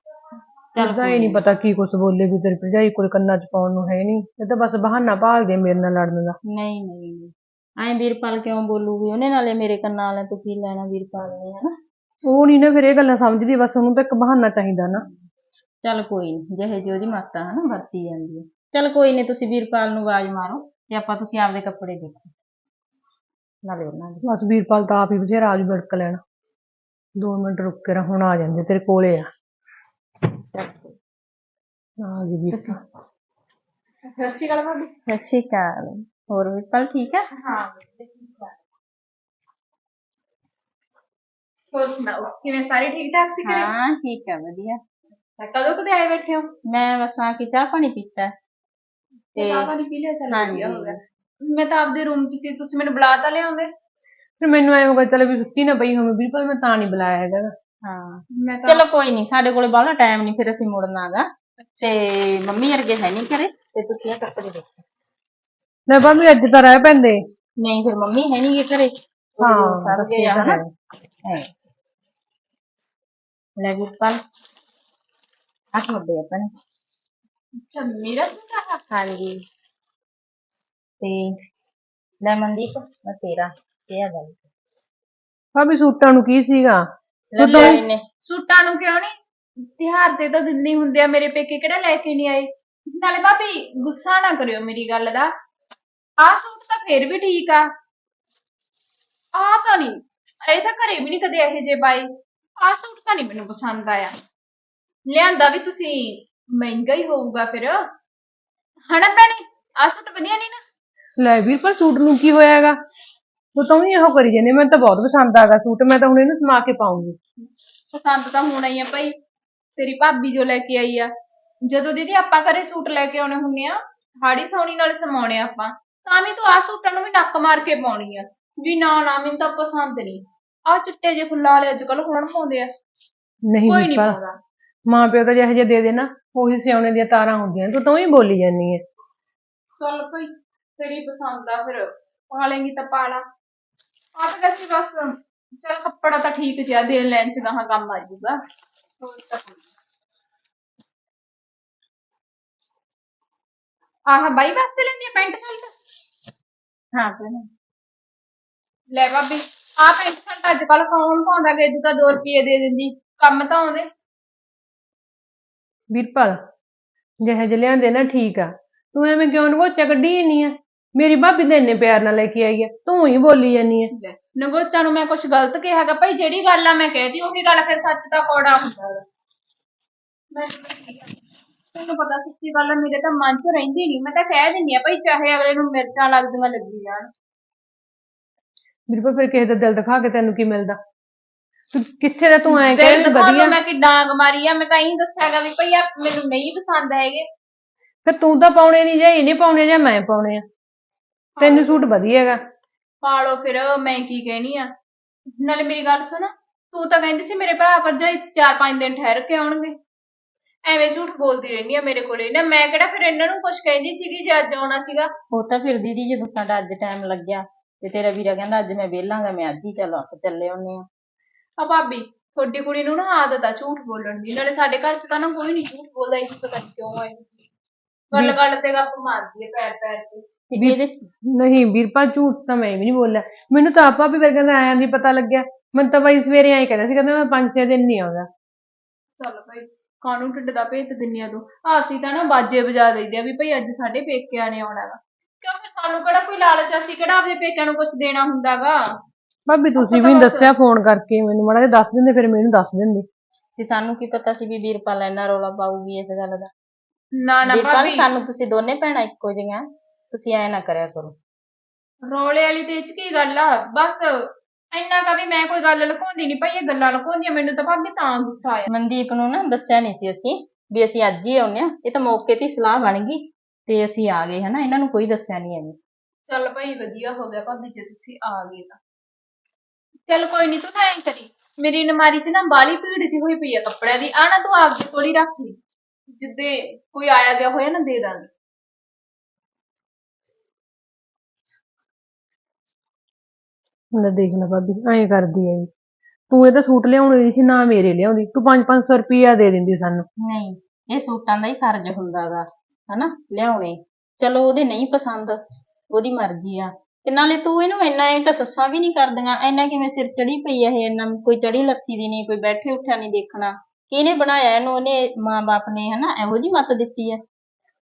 ਚੱਲ ਤਾਂ ਇਹ ਨਹੀਂ ਪਤਾ ਕੀ ਕੁਛ ਬੋਲੇ ਵੀ ਤੇਰੀ ਭਰਜਾਈ ਕੋਲ ਕੰਨਾਂ 'ਚ ਪਾਉਣ ਨੂੰ ਹੈ ਨਹੀਂ ਇਹ ਤਾਂ ਬਸ ਬਹਾਨਾ ਭਾਲਦੇ ਮੇਰੇ ਨਾਲ ਲੜਨ ਦਾ। ਨਹੀਂ ਨਹੀਂ ਨਹੀਂ। ਐਂ ਵੀਰਪਾਲ ਕਿਉਂ ਬੋਲੂਗੀ? ਉਹਨੇ ਨਾਲੇ ਮੇਰੇ ਕੰਨਾਂ ਵਾਲਿਆਂ ਤੋਂ ਕੀ ਲੈਣਾ ਵੀਰਪਾਲ ਨੇ ਹਨਾ? ਉਹ ਨਹੀਂ ਨਾ ਫਿਰ ਇਹ ਗੱਲਾਂ ਸਮਝਦੀ ਬਸ ਉਹਨੂੰ ਤਾਂ ਇੱਕ ਬਹਾਨਾ ਚਾਹੀਦਾ ਨਾ। ਚੱਲ ਕੋਈ ਨਹੀਂ ਜਿਹੇ ਜਿਹੀ ਉਹਦੀ ਮਾਤਾ ਹਨਾ ਵਰਤੀ ਜਾਂਦੀ ਹੈ। ਚੱਲ ਕੋਈ ਨਹੀਂ ਤੁਸੀਂ ਵੀਰਪਾਲ ਨੂੰ ਆਵਾਜ਼ ਮਾਰੋ ਤੇ ਆਪਾਂ ਤੁਸੀਂ ਆਪਦੇ ਕੱਪੜੇ ਦੇਖੋ। ਨਾਲੇ ਉਹਨਾਂ ਦੇ। ਬਸ ਵੀਰਪਾਲ ਤਾਂ ਆਪ ਹੀ ਬਥੇਰਾ ਆਜ ਵਿੜਕ ਲੈਣਾ। ਦੋ ਮਿੰਟ ਰੁਕ ਕੇ ਰ ਹੁਣ ਆ ਜਾਂਦੇ ਤੇਰੇ ਕੋਲੇ ਆ। ਆ ਗਈ ਵੀਰਪਾਲ ਸਤਿ ਸ਼੍ਰੀ ਅਕਾਲ ਭਾਬੀ। ਸਤਿ ਸ਼੍ਰੀ ਅਕਾਲ। ਹੋਰ ਵੀਰਪਾਲ ਠੀਕ ਆ? ਹਾਂ ਹੋਰ ਸੁਣਾਓ ਕਿਵੇਂ ਸਾਰੇ ਠੀਕ ਠਾਕ ਸੀ ਘਰੇ? ਹਾਂ ਠੀਕ ਆ ਵਧੀਆ। ਤਾਂ ਕਦੋਂ ਕਦੇ ਆਏ ਬੈਠੇ ਹੋ? ਮੈਂ ਬਸ ਆ ਕੇ ਚਾਹ ਪਾਣੀ ਪੀਤਾ। ਤੇ ਚਾਹ ਪਾਣੀ ਪੀ ਲਿਆ ਚੱਲ ਹਾਂਜੀ। ਵਧੀਆ ਹੋ ਗਿਆ। ਮੈਂ ਤਾਂ ਆਪਦੇ ਰੂਮ 'ਚ ਸੀ ਤੁਸੀਂ ਮੈਨੂੰ ਬੁਲਾ ਤਾਂ ਲਿਆਉਂਦੇ। ਫਿਰ ਮੈਨੂੰ ਐਂ ਹੋਗਾ ਚੱਲ ਵੀ ਸੁੱਤੀ ਨਾ ਪਈ ਹੋਵੇ ਵੀਰਪਾਲ ਮੈਂ ਤਾਂ ਨਹੀਂ ਬੁਲਾਇਆ ਹੈਗਾ ਗਾ। ਹਾਂ। ਮੈਂ ਤਾਂ ਚਲੋ ਕੋਈ ਨਹੀਂ ਸਾਡੇ ਕੋਲੇ ਬਾਹਲਾ ਟਾਈਮ ਨਹੀਂ ਫਿਰ ਅਸੀਂ ਮੁੜਨਾਗਾ ਤੇ ਮੰਮੀ ਵਰਗੇ ਹੈ ਨਹੀਂ ਘਰੇ ਤੇ ਤੁਸੀਂ ਇਹ ਕੱਪੜੇ ਦੇਖੋ। ਲੈ ਭਾਬੀ ਅੱਜ ਤਾਂ ਰਹਿ ਪੈਂਦੇ। ਨਹੀਂ ਫਿਰ ਮੰਮੀ ਹੈ ਨਹੀਂ ਘਰੇ। ਹਾਂ ਸਭ ਬਸ ਗਏ ਇਹ ਆ ਹਨਾ ਹੈ। ਹੈ। ਲੈ ਆਪਣੇ। ਅੱਛਾ ਮੇਰਾ ਆ ਹਾਂਜੀ ਤੇ ਲੈ ਮਨਦੀਪ ਮੈਂ ਤੇਰਾ। ਭਾਬੀ ਸੂਟਾਂ ਨੂੰ ਕੀ ਸੀਗਾ? ਲੈ ਸੂਟਾਂ ਨੂੰ ਕਿਉਂ ਨਹੀਂ ਤਿਉਹਾਰ ਤੇ ਤਾਂ ਦਿੰਦੇ ਹੁੰਦੇ ਆ ਮੇਰੇ ਪੇਕੇ ਕਿਹੜਾ ਲੈ ਕੇ ਨਹੀਂ ਆਏ? ਨਾਲੇ ਭਾਬੀ ਗੁੱਸਾ ਨਾ ਕਰਿਓ ਮੇਰੀ ਗੱਲ ਦਾ। ਆਹ ਸੂਟ ਤਾਂ ਫੇਰ ਵੀ ਠੀਕ ਆ। ਆਹ ਤਾਂ ਨਹੀਂ ਇਹ ਤਾਂ ਘਰੇ ਵੀ ਨਹੀਂ ਕਦੇ ਇਹੋ ਜਿਹੇ ਪਾਏ। ਆਹ ਸੂਟ ਤਾਂ ਨਹੀਂ ਮੈਨੂੰ ਪਸੰਦ ਆਇਆ। ਲਿਆਂਦਾ ਵੀ ਤੁਸੀਂ ਮਹਿੰਗਾ ਹੀ ਹੋਊਗਾ ਫਿਰ। ਹਨਾ ਭੈਣੇ? ਆਹ ਸੂਟ ਵਧੀਆ ਨਹੀਂ ਨਾ? ਲੈ ਵੀਰਪਾਲ ਸੂਟ ਨੂੰ ਕੀ ਹੋਇਆ ਹੈਗਾ? ਤੂੰ ਤਾਂ ਵੀ ਇਹੋ ਕਰੀ ਜਾਂਦੀ ਮੈਨੂੰ ਤਾਂ ਬਹੁਤ ਪਸੰਦ ਆਗਾ ਸੂਟ ਮੈਂ ਤਾਂ ਹੁਣ ਇਹਨੂੰ ਸਮਾ ਕੇ ਪਾਉਂਗੀ। ਪਸੰਦ ਤਾਂ ਹੋਣਾ ਹੀ ਆ ਭਾਈ ਤੇਰੀ ਭਾਬੀ ਜੋ ਲੈ ਕੇ ਆਈ ਆ। ਜਦੋਂ ਦੀਦੀ ਆਪਾਂ ਘਰੇ ਸੂਟ ਲੈ ਕੇ ਆਉਣੇ ਹੁੰਨੇ ਆ ਹਾੜੀ ਸੌਣੀ ਨਾਲ ਸਮਾਉਣੇ ਆ ਆਪਾਂ ਤਾਂ ਵੀ ਤੂੰ ਆ ਸੂਟਾਂ ਨੂੰ ਵੀ ਨੱਕ ਮਾਰ ਕੇ ਪਾਉਣੀ ਆ। ਵੀ ਨਾ ਨਾ ਮੈਨੂੰ ਤਾਂ ਪਸੰਦ ਨਹੀਂ। ਆ ਚਿੱਟੇ ਜਿਹੇ ਫੁੱਲਾਂ ਵਾਲੇ ਅੱਜ ਕੱਲ ਹੁਣ ਪਾਉਂਦੇ ਆ। ਨਹੀਂ ਕੋਈ ਨਹੀਂ ਪਾਉਂਦਾ। ਮਾਂ ਪਿਓ ਤਾਂ ਜਿਹੋ ਜਿਹੇ ਦੇ ਦੇ ਨਾ ਉਹੀ ਸਿਆਉਣੇ ਦੀਆਂ ਤਾਰਾਂ ਹੁੰਦੀਆਂ ਤੂੰ ਤਾਂ ਹੀ ਬੋਲੀ ਜਾਂਦੀ ਹੈ ਚੱਲ ਭਾਈ ਤੇਰੀ ਪਸੰਦ ਆ ਫਿਰ ਪਾ ਲੇਂਗੀ ਤਾਂ ਪਾ ਲਾ। ਆ ਤਾਂ ਵੈਸੇ ਬਸ ਚੱਲ ਕੱਪੜਾ ਤਾਂ ਠੀਕ ਜਿਹਾ ਦੇ ਲੈਣ ਚ ਗਾਹਾਂ ਕੰਮ ਆ ਜਾਊਗਾ। ਹੋਰ ਤਾਂ ਕੋਈ ਨੀ। ਆਹ ਬਾਈ ਵਾਸਤੇ ਲੈਂਦੀ ਆ ਪੈਂਟ ਸ਼ਰਟ? ਹਾਂ ਭੈਣੇ ਲੈ ਭਾਬੀ ਆ ਪੈਂਟ ਸ਼ਰਟ ਅੱਜ ਕੱਲ ਕੌਣ ਪਾਉਂਦਾ ਕਿ ਜਦੋਂ 2 ਰੁਪਏ ਦੇ ਦਿੰਦੀ, ਕੰਮ ਤਾਂ ਆਉਂਦੇ। ਵੀਰਪਾਲ, ਜਿਹੇ ਜਿਹੇ ਲਿਆਂਦੇ ਨਾ ਠੀਕ ਆ। ਤੂੰ ਐਵੇਂ ਕਿਉਂ ਨਗੋਚਾ ਕੱਢੀ ਜਾਂਦੀ ਆ। ਮੇਰੀ ਭਾਬੀ ਤਾਂ ਇੰਨੇ ਪਿਆਰ ਨਾਲ ਲੈ ਕੇ ਆਈ ਆ ਤੂੰ ਹੀ ਬੋਲੀ ਆ। ਲੈ ਨਗੋਚਾ ਨੂੰ ਮੈਂ ਕੁਝ ਗਲਤ ਕਿਹਾਗਾ ਭਾਈ ਜਿਹੜੀ ਗੱਲ ਆ ਮੈਂ ਕਹਿਦੀ ਉਹੀ ਗੱਲ ਫਿਰ ਸੱਚ ਦਾ ਕੋੜਾ ਹੁੰਦਾ। ਮੈਂ ਤੈਨੂੰ ਪਤਾ ਸੱਚੀ ਗੱਲ ਆ, ਮੇਰੇ ਤਾਂ ਮਨ 'ਚ ਰਹਿੰਦੀ ਨਹੀਂ ਮੈਂ ਤਾਂ ਕਹਿ ਦਿੰਦੀ ਆ ਭਾਈ ਚਾਹੇ ਅਗਲੇ ਨੂੰ ਮਿਰਚਾਂ ਲੱਗਦੀਆਂ ਲੱਗੀ ਜਾਣ। ਵੀਰਪਾਲ ਫਿਰ ਕਿਸੇ ਦਾ ਦਿਲ ਦਿਖਾ ਕੇ ਤੈਨੂੰ ਕੀ ਮਿਲਦਾ? ਤੂੰ ਕਿੱਥੇ ਦਾ ਤੂੰ ਐਂ ਦਿਲ ਕਹਿ ਦਿਖਾਉਣ ਨੂੰ ਵਧੀਆ ਮੈਂ ਕਿ ਡਾਂਗ ਮਾਰੀ ਆ ਮੈਂ ਤਾਂ ਇਹੀ ਦੱਸਿਆਗਾ ਵੀ ਭਈ ਆ ਮੈਨੂੰ ਨਹੀਂ ਪਸੰਦ ਹੈਗੇ। ਫਿਰ ਤੂੰ ਤਾਂ ਪਾਉਣੇ ਨਹੀਂ ਜਾਂ ਇਹਨੇ ਪਾਉਣੇ ਜਾਂ ਮੈਂ ਪਾਉਣੇ ਆ। ਤੈਨੂੰ ਸੂਟ ਵਧੀਆ ਹੈਗਾ। ਪਾ ਲਓ ਫਿਰ ਮੈਂ ਕੀ ਕਹਿਣੀ ਆ। ਨਾਲੇ ਮੇਰੀ ਗੱਲ ਸੁਣ ਤੂੰ ਤਾਂ ਕਹਿੰਦੀ ਸੀ ਮੇਰੇ ਭਰਾ ਭਰਜਾਈ ਚਾਰ ਪੰਜ ਦਿਨ ਠਹਿਰ ਕੇ ਆਉਣਗੇ। ਐਵੇਂ ਝੂਠ ਬੋਲਦੀ ਰਹਿੰਦੀ ਆ ਮੇਰੇ ਕੋਲੇ। ਨਾ ਮੈਂ ਕਿਹੜਾ ਫਿਰ ਇਹਨਾਂ ਨੂੰ ਕੁਝ ਕਹਿੰਦੀ ਸੀਗੀ ਜੇ ਅੱਜ ਆਉਣਾ ਸੀਗਾ? ਉਹ ਤਾਂ ਫਿਰ ਦੀਦੀ ਜਦੋਂ ਸਾਡਾ ਅੱਜ ਟਾਈਮ ਲੱਗਿਆ ਤੇ ਤੇਰਾ ਵੀਰਾ ਕਹਿੰਦਾ ਅੱਜ ਮੈਂ ਵਿਹਲਾਂਗਾ ਮੈਂ ਅੱਜ ਹੀ ਚੱਲ ਚੱਲੇ ਆਉਨੇ ਆ ਆ ਭਾਬੀ ਤੁਹਾਡੀ ਕੁੜੀ ਨੂੰ ਨਾ ਆਦਤ ਆ ਝੂਠ ਬੋਲਣ ਦੀ। ਨਾਲੇ ਸਾਡੇ ਘਰ 'ਚ ਤਾਂ ਨਾ ਕੋਈ ਨਹੀਂ ਝੂਠ ਬੋਲਦਾ ਇਹ ਪਤਾ ਕਿਉਂ ਆਏ। ਗੱਲ ਗੱਲ ਤੇ ਗੱਪ ਮਾਰਦੀ ਹੈ ਪੈਰ ਪੈਰ ਤੇ। ਤੇ ਨਹੀਂ ਵੀਰਪਾ ਝੂਠ ਤਾਂ ਮੈਂ ਵੀ ਨਹੀਂ ਬੋਲਿਆ। ਮੈਨੂੰ ਤਾਂ ਆਪਾ ਵੀ ਕਹਿੰਦਾ ਆਇਆ ਨਹੀਂ ਪਤਾ ਲੱਗਿਆ। ਮੈਨੂੰ ਤਾਂ ਬਾਈ ਸਵੇਰੇ ਆਈ ਕਹਿੰਦਾ ਸੀ ਕਹਿੰਦਾ ਮੈਂ ਪੰਜ ਛੇ ਦਿਨ ਨਹੀਂ ਆਉਂਦਾ। ਚੱਲ ਭਾਈ ਕਾਨੂੰ ਢਿੱਡ ਦਾ ਭੇਤ ਦਿੰਨੀਆਂ ਤੂੰ? ਆ ਅਸੀਂ ਤਾਂ ਨਾ ਬਾਜੇ ਵਜਾ ਦਈਦੇ ਆ ਵੀ ਭਾਈ ਅੱਜ ਸਾਡੇ ਪੇਕਿਆਂ ਨੇ ਆਉਣਾ ਗਾ ਕਿਉਂ ਫਿਰ ਸਾਨੂੰ ਕਿਹੜਾ ਕੋਈ ਲਾਲਚ ਆ, ਅਸੀਂ ਕਿਹੜਾ ਆਪਦੇ ਪੇਕਿਆਂ ਨੂੰ ਕੁਝ ਦੇਣਾ ਹੁੰਦਾਗਾ? ਭਾਬੀ ਤੁਸੀਂ ਵੀ ਨੀ ਦੱਸਿਆ ਫੋਨ ਕਰਕੇ ਮੈਨੂੰ। ਮਾੜਾ ਜਿਹਾ ਦੱਸ ਦਿੰਦੇ ਫਿਰ ਮੈਨੂੰ ਦੱਸ ਦਿੰਦੇ। ਤੇ ਸਾਨੂੰ ਕੀ ਪਤਾ ਸੀ ਵੀ ਵੀਰਪਾਲ ਇੰਨਾ ਰੌਲਾ ਪਾਊਗੀ ਇਸ ਗੱਲ ਦਾ? ਨਾ ਨਾ ਵੀਰਪਾਲ ਭਾਬੀ। ਸਾਨੂੰ ਤੁਸੀਂ ਦੋਨੇ ਭੈਣਾਂ ਇੱਕੋ ਜਿਹੀਆਂ। ਤੁਸੀਂ ਐ ਨਾ ਕਰਿਆ ਕਰੋ। ਰੋਲੇ ਵਾਲੀ ਤੇ ਇਹ 'ਚ ਕੀ ਗੱਲ ਆ? ਬਸ ਇੰਨਾ ਕਾ ਵੀ ਮੈਂ ਕੋਈ ਗੱਲ ਲੁਕਾਉਂਦੀ ਨਹੀਂ ਭਾਈ ਇਹ ਗੱਲਾਂ ਲੁਕਾਉਂਦੀਆਂ ਮੈਨੂੰ ਤਾਂ ਭਾਬੀ ਤਾਂ ਗੁੱਸਾ ਆਇਆ। ਮਨਦੀਪ ਨੂੰ ਨਾ ਦੱਸਿਆ ਨਹੀਂ ਸੀ ਅਸੀਂ ਵੀ ਅਸੀਂ ਅੱਜ ਹੀ ਆਉਨੇ ਆ ਇਹ ਤਾਂ ਮੌਕੇ ਤੇ ਹੀ ਸਲਾਹ ਬਣ ਗਈ ਤੇ ਅਸੀਂ ਆ ਗਏ ਹਨਾ ਇਹਨਾਂ ਨੂੰ ਕੋਈ ਦੱਸਿਆ ਨਹੀਂ ਐਵੇਂ। ਚੱਲ ਭਾਈ ਵਧੀਆ ਹੋ ਗਿਆ ਭਾਬੀ ਜੇ ਤੁਸੀਂ ਆ ਗਏ ਤਾਂ। ਚੱਲ ਕੋਈ ਨਹੀਂ ਤੂੰ ਨਾ ਐਂ ਕਰੀ। ਮੇਰੀ ਨਮਾਰੀ 'ਚ ਨਾ ਬਾਲੀ ਭੀੜ ਜਿਹੀ ਹੋਈ ਪਈ ਆ ਕੱਪੜਿਆਂ ਦੀ। ਆ ਨਾ ਤੂੰ ਆਪਦੀ ਥੋੜੀ ਰੱਖ ਲਈ। ਜਿੱਦੇ ਕੋਈ ਆਇਆ ਗਿਆ ਹੋਇਆ ਨਾ ਦੇ ਦਾਂਗੇ। ਲੈ ਦੇਖ ਲੈ ਭਾਬੀ ਐਂ ਕਰਦੀ ਐ ਤੂੰ ਇਹ ਤਾਂ ਸੂਟ ਲਿਆਉਣੀ ਸੀ ਨਾ ਮੇਰੇ ਲਿਆਉਂਦੀ। ਤੂੰ 5-500 ਰੁਪਈਆ ਦੇ ਦਿੰਦੀ ਸਾਨੂੰ। ਨਹੀਂ ਇਹ ਸੂਟਾਂ ਦਾ ਹੀ ਫਰਜ਼ ਹੁੰਦਾਗਾ ਹਨਾ ਲਿਆਉਣੇ। ਚਲੋ ਉਹਦੇ ਨਹੀਂ ਪਸੰਦ ਉਹਦੀ ਮਰਜ਼ੀ ਆ। ਤੇ ਨਾਲੇ ਤੂੰ ਇਹਨੂੰ ਇੰਨਾ ਇਹ ਤਾਂ ਸੱਸਾਂ ਵੀ ਨਹੀਂ ਕਰਦੀਆਂ ਇੰਨਾ ਕਿਵੇਂ ਸਿਰ ਚੜੀ ਪਈ ਆ ਇਹ ਇੰਨਾ ਕੋਈ ਚੜੀ ਲੱਥੀ ਦੀ ਨਹੀਂ ਕੋਈ ਬੈਠੇ ਉੱਠਿਆ ਨਹੀਂ ਦੇਖਣਾ। ਕਿਹਨੇ ਬਣਾਇਆ ਇਹਨੂੰ ਉਹਨੇ ਮਾਂ-ਬਾਪ ਨੇ ਹਨਾ ਇਹੋ ਜੀ ਮੱਤ ਦਿੱਤੀ ਹੈ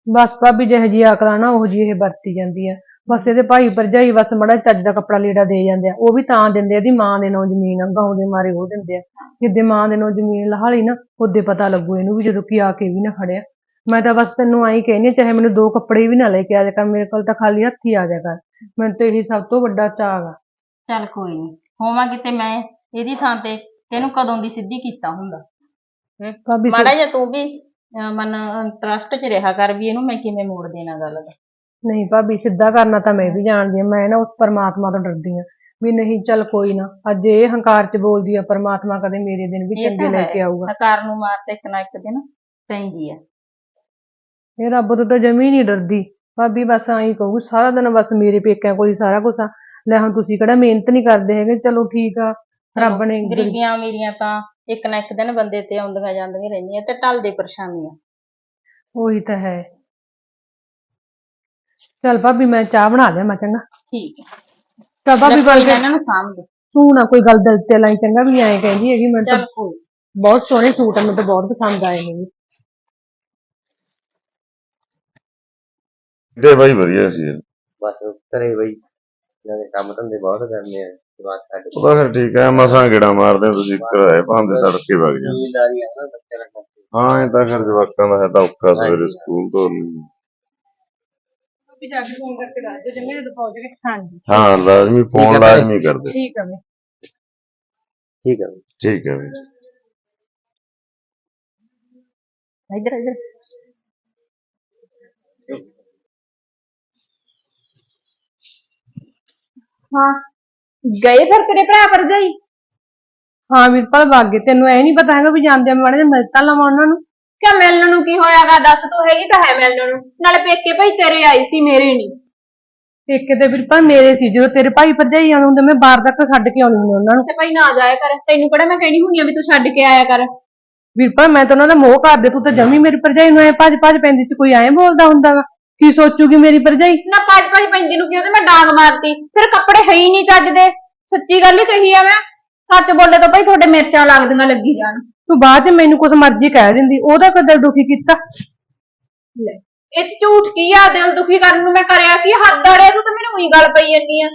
ਬਸ ਭਾਬੀ ਜਿਹੋ ਜੀ ਅਕਲ ਆ ਨਾ ਉਹ ਜੀ ਇਹ ਵਰਤੀ ਜਾਂਦੀ ਆ। ਬਸ ਇਹਦੇ ਭਾਈ ਭਰਜਾਈ ਬਸ ਮੜਾ ਚੱਜ ਦਾ ਕੱਪੜਾ ਲੀੜਾ ਦੇ ਜਾਂਦੇ ਆ। ਉਹ ਵੀ ਤਾਂ ਦਿੰਦੇ ਆ ਇਹਦੀ ਮਾਂ ਦੇ ਨਾਂ ਜ਼ਮੀਨ ਆ ਗਾਉਂ ਦੇ ਮਾਰੇ ਉਹ ਦਿੰਦੇ ਆ। ਜਿੱਦੇ ਮਾਂ ਦੇ ਨਾਂ ਜ਼ਮੀਨ ਲਹਾਲੀ ਨਾ ਉਹਦੇ ਪਤਾ ਲੱਗੂ ਇਹਨੂੰ ਵੀ ਜਦੋਂ ਕੀ ਆ ਕੇ ਵੀ ਨਾ ਖੜਿਆ। ਮੈਂ ਤਾਂ ਬਸ ਤੈਨੂੰ ਆਈ ਕਹਿੰਦੀ ਚਾਹੇ ਮੈਨੂੰ ਦੋ ਕੱਪੜੇ ਵੀ ਨਾ ਲੈ ਕੇ ਆ ਜਾ ਕਰ ਮੇਰੇ ਕੋਲ ਤਾਂ ਖਾਲੀ ਹੱਥ ਹੀ ਆ ਜਾ ਕਰ। ਮੈਨੂੰ ਤਾਂ ਇਹੀ ਸਭ ਤੋਂ ਵੱਡਾ ਚਾਅ ਆ। ਚੱਲ ਕੋਈ ਨਹੀਂ ਹੋਵਾਂ ਕਿਤੇ ਮੈਂ ਇਹਦੀ ਥਾਂ ਤੇ ਤੈਨੂੰ ਕਦੋਂ ਦੀ ਸਿੱਧੀ ਕੀਤਾ ਹੁੰਦਾ। ਹਮ? ਭਾਬੀ ਮਾੜਾ ਜਿਹਾ ਤੂੰ ਵੀ ਅਹ, ਮਨ ਟਰਸਟ 'ਚ ਰਿਹਾ ਕਰ ਵੀ ਇਹਨੂੰ ਮੈਂ ਕਿਵੇਂ ਮੋੜ ਦੇਣਾ ਗੱਲ ਦਾ। ਨਹੀਂ ਭਾਬੀ ਸਿੱਧਾ ਕਰਨਾ ਤਾਂ ਮੈਂ ਵੀ ਜਾਣਦੀ ਆ ਮੈਂ ਨਾ ਉਸ ਪਰਮਾਤਮਾ ਤੋਂ ਡਰਦੀ ਆ ਵੀ ਨਹੀਂ ਚੱਲ ਕੋਈ ਨਾ ਅੱਜ ਇਹ ਹੰਕਾਰ ਚ ਬੋਲਦੀ ਆ ਪਰਮਾਤਮਾ ਕਦੇ ਮੇਰੇ ਦਿਨ ਵੀ ਚੰਗੇ ਲੈ ਹੈ। ਕੇ ਆਊਗਾ। ਹਕਾਰ ਨੂੰ ਮਾਰ ਤੇ ਇੱਕ ਨਾ ਇੱਕ ਦਿਨ ਪੈਂਦੀ ਆ। ਇਹ ਰੱਬ ਤੋਂ ਤਾਂ ਜਮੀ ਨਹੀਂ ਡਰਦੀ। ਭਾਬੀ ਬਸ ਆਈ ਕਹੂ ਸਾਰਾ ਦਿਨ ਬਸ ਮੇਰੇ ਪੇਕਿਆਂ ਕੋਲ ਹੀ ਸਾਰਾ ਕੁਝ ਆ। ਲੈ ਹੁਣ ਤੁਸੀਂ ਕਿਹੜਾ ਮਿਹਨਤ ਨਹੀਂ ਕਰਦੇ ਹੈਗੇ ਚਲੋ ਠੀਕ ਆ ਰੱਬ ਨੇ ਗਰੀ- ਗਰੀਬੀਆਂ ਅਮੀਰੀਆਂ ਤਾਂ ਇੱਕ ਨਾ ਇੱਕ ਦਿਨ ਬੰਦੇ ਤੇ ਆਉਂਦੀਆਂ ਜਾਂਦੀਆਂ ਰਹਿੰਦੀਆਂ ਤੇ ਟਲਦੇ ਪਰੇਸ਼ਾਨੀਆਂ। ਉਹੀ ਤਾਂ ਹੈ। ਚੱਲ ਭਾਬੀ ਮੈਂ ਚਾਹ ਬਣਾ ਲਿਆ ਮੈਂ ਚੰਗਾ। ਠੀਕ ਹੈ। ਤਾਂ ਭਾਬੀ ਬਣ ਕੇ ਇਹਨਾਂ ਨੂੰ ਸਾਂਭ ਦੇ ਤੂੰ ਨਾ ਕੋਈ ਗੱਲ ਦਿਲ ਤੇ ਲਾਈ ਚੰਗਾ ਵੀ ਐਂ ਕਹਿੰਦੀ ਹੈਗੀ ਮੈਨੂੰ ਤਾਂ। ਚੱਲ ਕੋਈ ਬਹੁਤ ਸੋਹਣੇ ਸੂਟ ਆ ਮੈਨੂੰ ਤਾਂ ਬਹੁਤ ਪਸੰਦ ਆਏ ਨੇ। ਤੇ ਬਾਈ ਵਧੀਆ ਸੀ। ਬਸ ਘਰੇ ਬਈ ਨਾਲੇ ਕੰਮ ਧੰਦੇ ਬਹੁਤ ਕਰਨੇ ਆ ਜਵਾਕ ਸਾਡੇ ਉਹ ਤਾਂ ਫਿਰ ਠੀਕ ਹੈ ਮਸਾਂ ਗੇੜਾ ਮਾਰਦੇ ਤੁਸੀਂ ਕਿਰਾਏ ਭਾਂਦੇ ਤੜਕੇ ਵਗ ਜਾਂਦੇ। ਆ ਨਾ ਦਾ। ਹਾਂ ਇਹ ਤਾਂ ਫਿਰ ਜਵਾਕਾਂ ਦਾ ਹੈ ਤਾਂ ਔਖਾ ਸਵੇਰੇ ਸਕੂਲ ਤੋਂ ਵੀ ਜਾ ਕੇ ਫੋਨ ਕਰਕੇ ਦੱਸ ਦਿਓ ਜਿਵੇਂ ਜਦੋਂ ਪਹੁੰਚ ਗਏ ਹਾਂਜੀ। ਹਾਂ ਲਾਜ਼ਮੀ ਫੋਨ ਲਾਜ਼ਮੀ ਕਰਦੇ। ਠੀਕ ਆ ਬਈ ਠੀਕ ਹੈ। ਬਈ। ਠੀਕ ਹੈ ਬਈ ਇੱਧਰ ਇੱਧਰ। ਹਾਂ। ਗਏ ਫਿਰ ਤੇਰੇ ਭਰਾ ਭਰਜਾਈ ਹਾਂ? ਵੀਰਪਾਲ ਵਗ ਗਏ। ਤੈਨੂੰ ਐ ਨਹੀਂ ਪਤਾ ਹੈਗਾ ਵੀ ਜਾਂਦੇ ਆ ਮਾੜੇ ਜਿਹਾ ਮਿਲ ਤਾਂ ਲਵਾਂ ਉਹਨਾਂ ਨੂੰ। ਕਿਆ ਮਿਲਣ ਨੂੰ ਕੀ ਹੋਇਆਗਾ ਦੱਸ ਤੂੰ ਹੈਗੀ ਤਾਂ ਹੈ ਮਿਲਣ ਨੂੰ। ਨਾਲੇ ਪੇਕੇ ਭਾਈ ਤੇਰੇ ਆਈ ਸੀ ਮੇਰੇ ਨਹੀਂ। ਇੱਕ ਤੇ ਵੀਰਪਾਲ ਮੇਰੇ ਸੀ ਜਦੋਂ ਤੇਰੇ ਭਾਈ ਭਰਜਾਈ ਆਉਂਦੇ ਹੁੰਦੇ ਮੈਂ ਬਾਹਰ ਤੱਕ ਛੱਡ ਕੇ ਆਉਂਦੀ ਹੁੰਦੀ ਉਹਨਾਂ ਨੂੰ। ਤੇ ਭਾਈ ਨਾ ਜਾਇਆ ਕਰ ਤੈਨੂੰ ਕਿਹੜਾ ਮੈਂ ਕਹਿਣੀ ਹੁੰਨੀ ਆ ਵੀ ਤੂੰ ਛੱਡ ਕੇ ਆਇਆ ਕਰ। ਵੀਰਪਾਲ ਮੈਂ ਤਾਂ ਉਹਨਾਂ ਦਾ ਮੋਹ ਕਰਦੇ ਤੂੰ ਤਾਂ ਜਮੀ ਮੇਰੀ ਭਰਜਾਈ ਨੂੰ ਐ ਭੱਜ ਭੱਜ ਪੈਂਦੀ ਸੀ ਕੋਈ ਐਂ ਬੋਲਦਾ ਹੁੰਦਾਗਾ। ਕੀ ਸੋਚੂਗੀ ਮੇਰੀ ਭਰਜਾਈ? ਨਾ ਪੰਜ ਪੰਜ ਪੈਂਦੀ ਨੂੰ ਕਿਉਂ ਤੇ ਮੈਂ ਡਾਂਗ ਮਾਰਤੀ। ਫਿਰ ਕੱਪੜੇ ਹੈ ਹੀ ਨਹੀਂ ਚੱਜਦੇ ਸੱਚੀ ਗੱਲ ਹੀ ਕਹੀ ਆ ਮੈਂ। ਸੱਚ ਬੋਲੇ ਤਾਂ ਭਾਈ ਤੁਹਾਡੇ ਮਿਰਚਾਂ ਲੱਗਦੀਆਂ ਲੱਗੀ ਜਾਣ। ਤੂੰ ਬਾਅਦ ਚ ਮੈਨੂੰ ਕੁਝ ਮਰਜ਼ੀ ਕਹਿ ਦਿੰਦੀ ਉਹਦਾ ਕੋ ਦਿਲ ਦੁਖੀ ਕੀਤਾ? ਇਹ 'ਚ ਝੂਠ ਕੀ ਆ ਦਿਲ ਦੁਖੀ ਕਰਨ ਨੂੰ ਮੈਂ ਕਰਿਆ ਕੀ ਹੱਦ ਅੜੇ ਤੂੰ ਤਾਂ ਮੈਨੂੰ ਉਹੀ ਗੱਲ ਪਈ ਜੰਨੀ ਆ।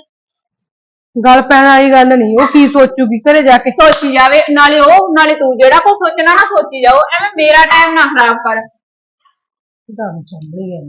ਗੱਲ ਪੈਣ ਵਾਲੀ ਗੱਲ ਨਹੀਂ ਉਹ ਕੀ ਸੋਚੂਗੀ ਘਰੇ ਜਾ ਕੇ? ਸੋਚੀ ਜਾਵੇ ਨਾਲੇ ਉਹ ਨਾਲੇ ਤੂੰ ਜਿਹੜਾ ਕੋ ਸੋਚਣਾ ਨਾ ਸੋਚੀ ਜਾਓ ਐਵੇਂ ਮੇਰਾ ਟਾਈਮ ਨਾ ਖਰਾਬ ਕਰ। ਗੱਲ ਚੱਲ ਰਹੀ ਹੈ।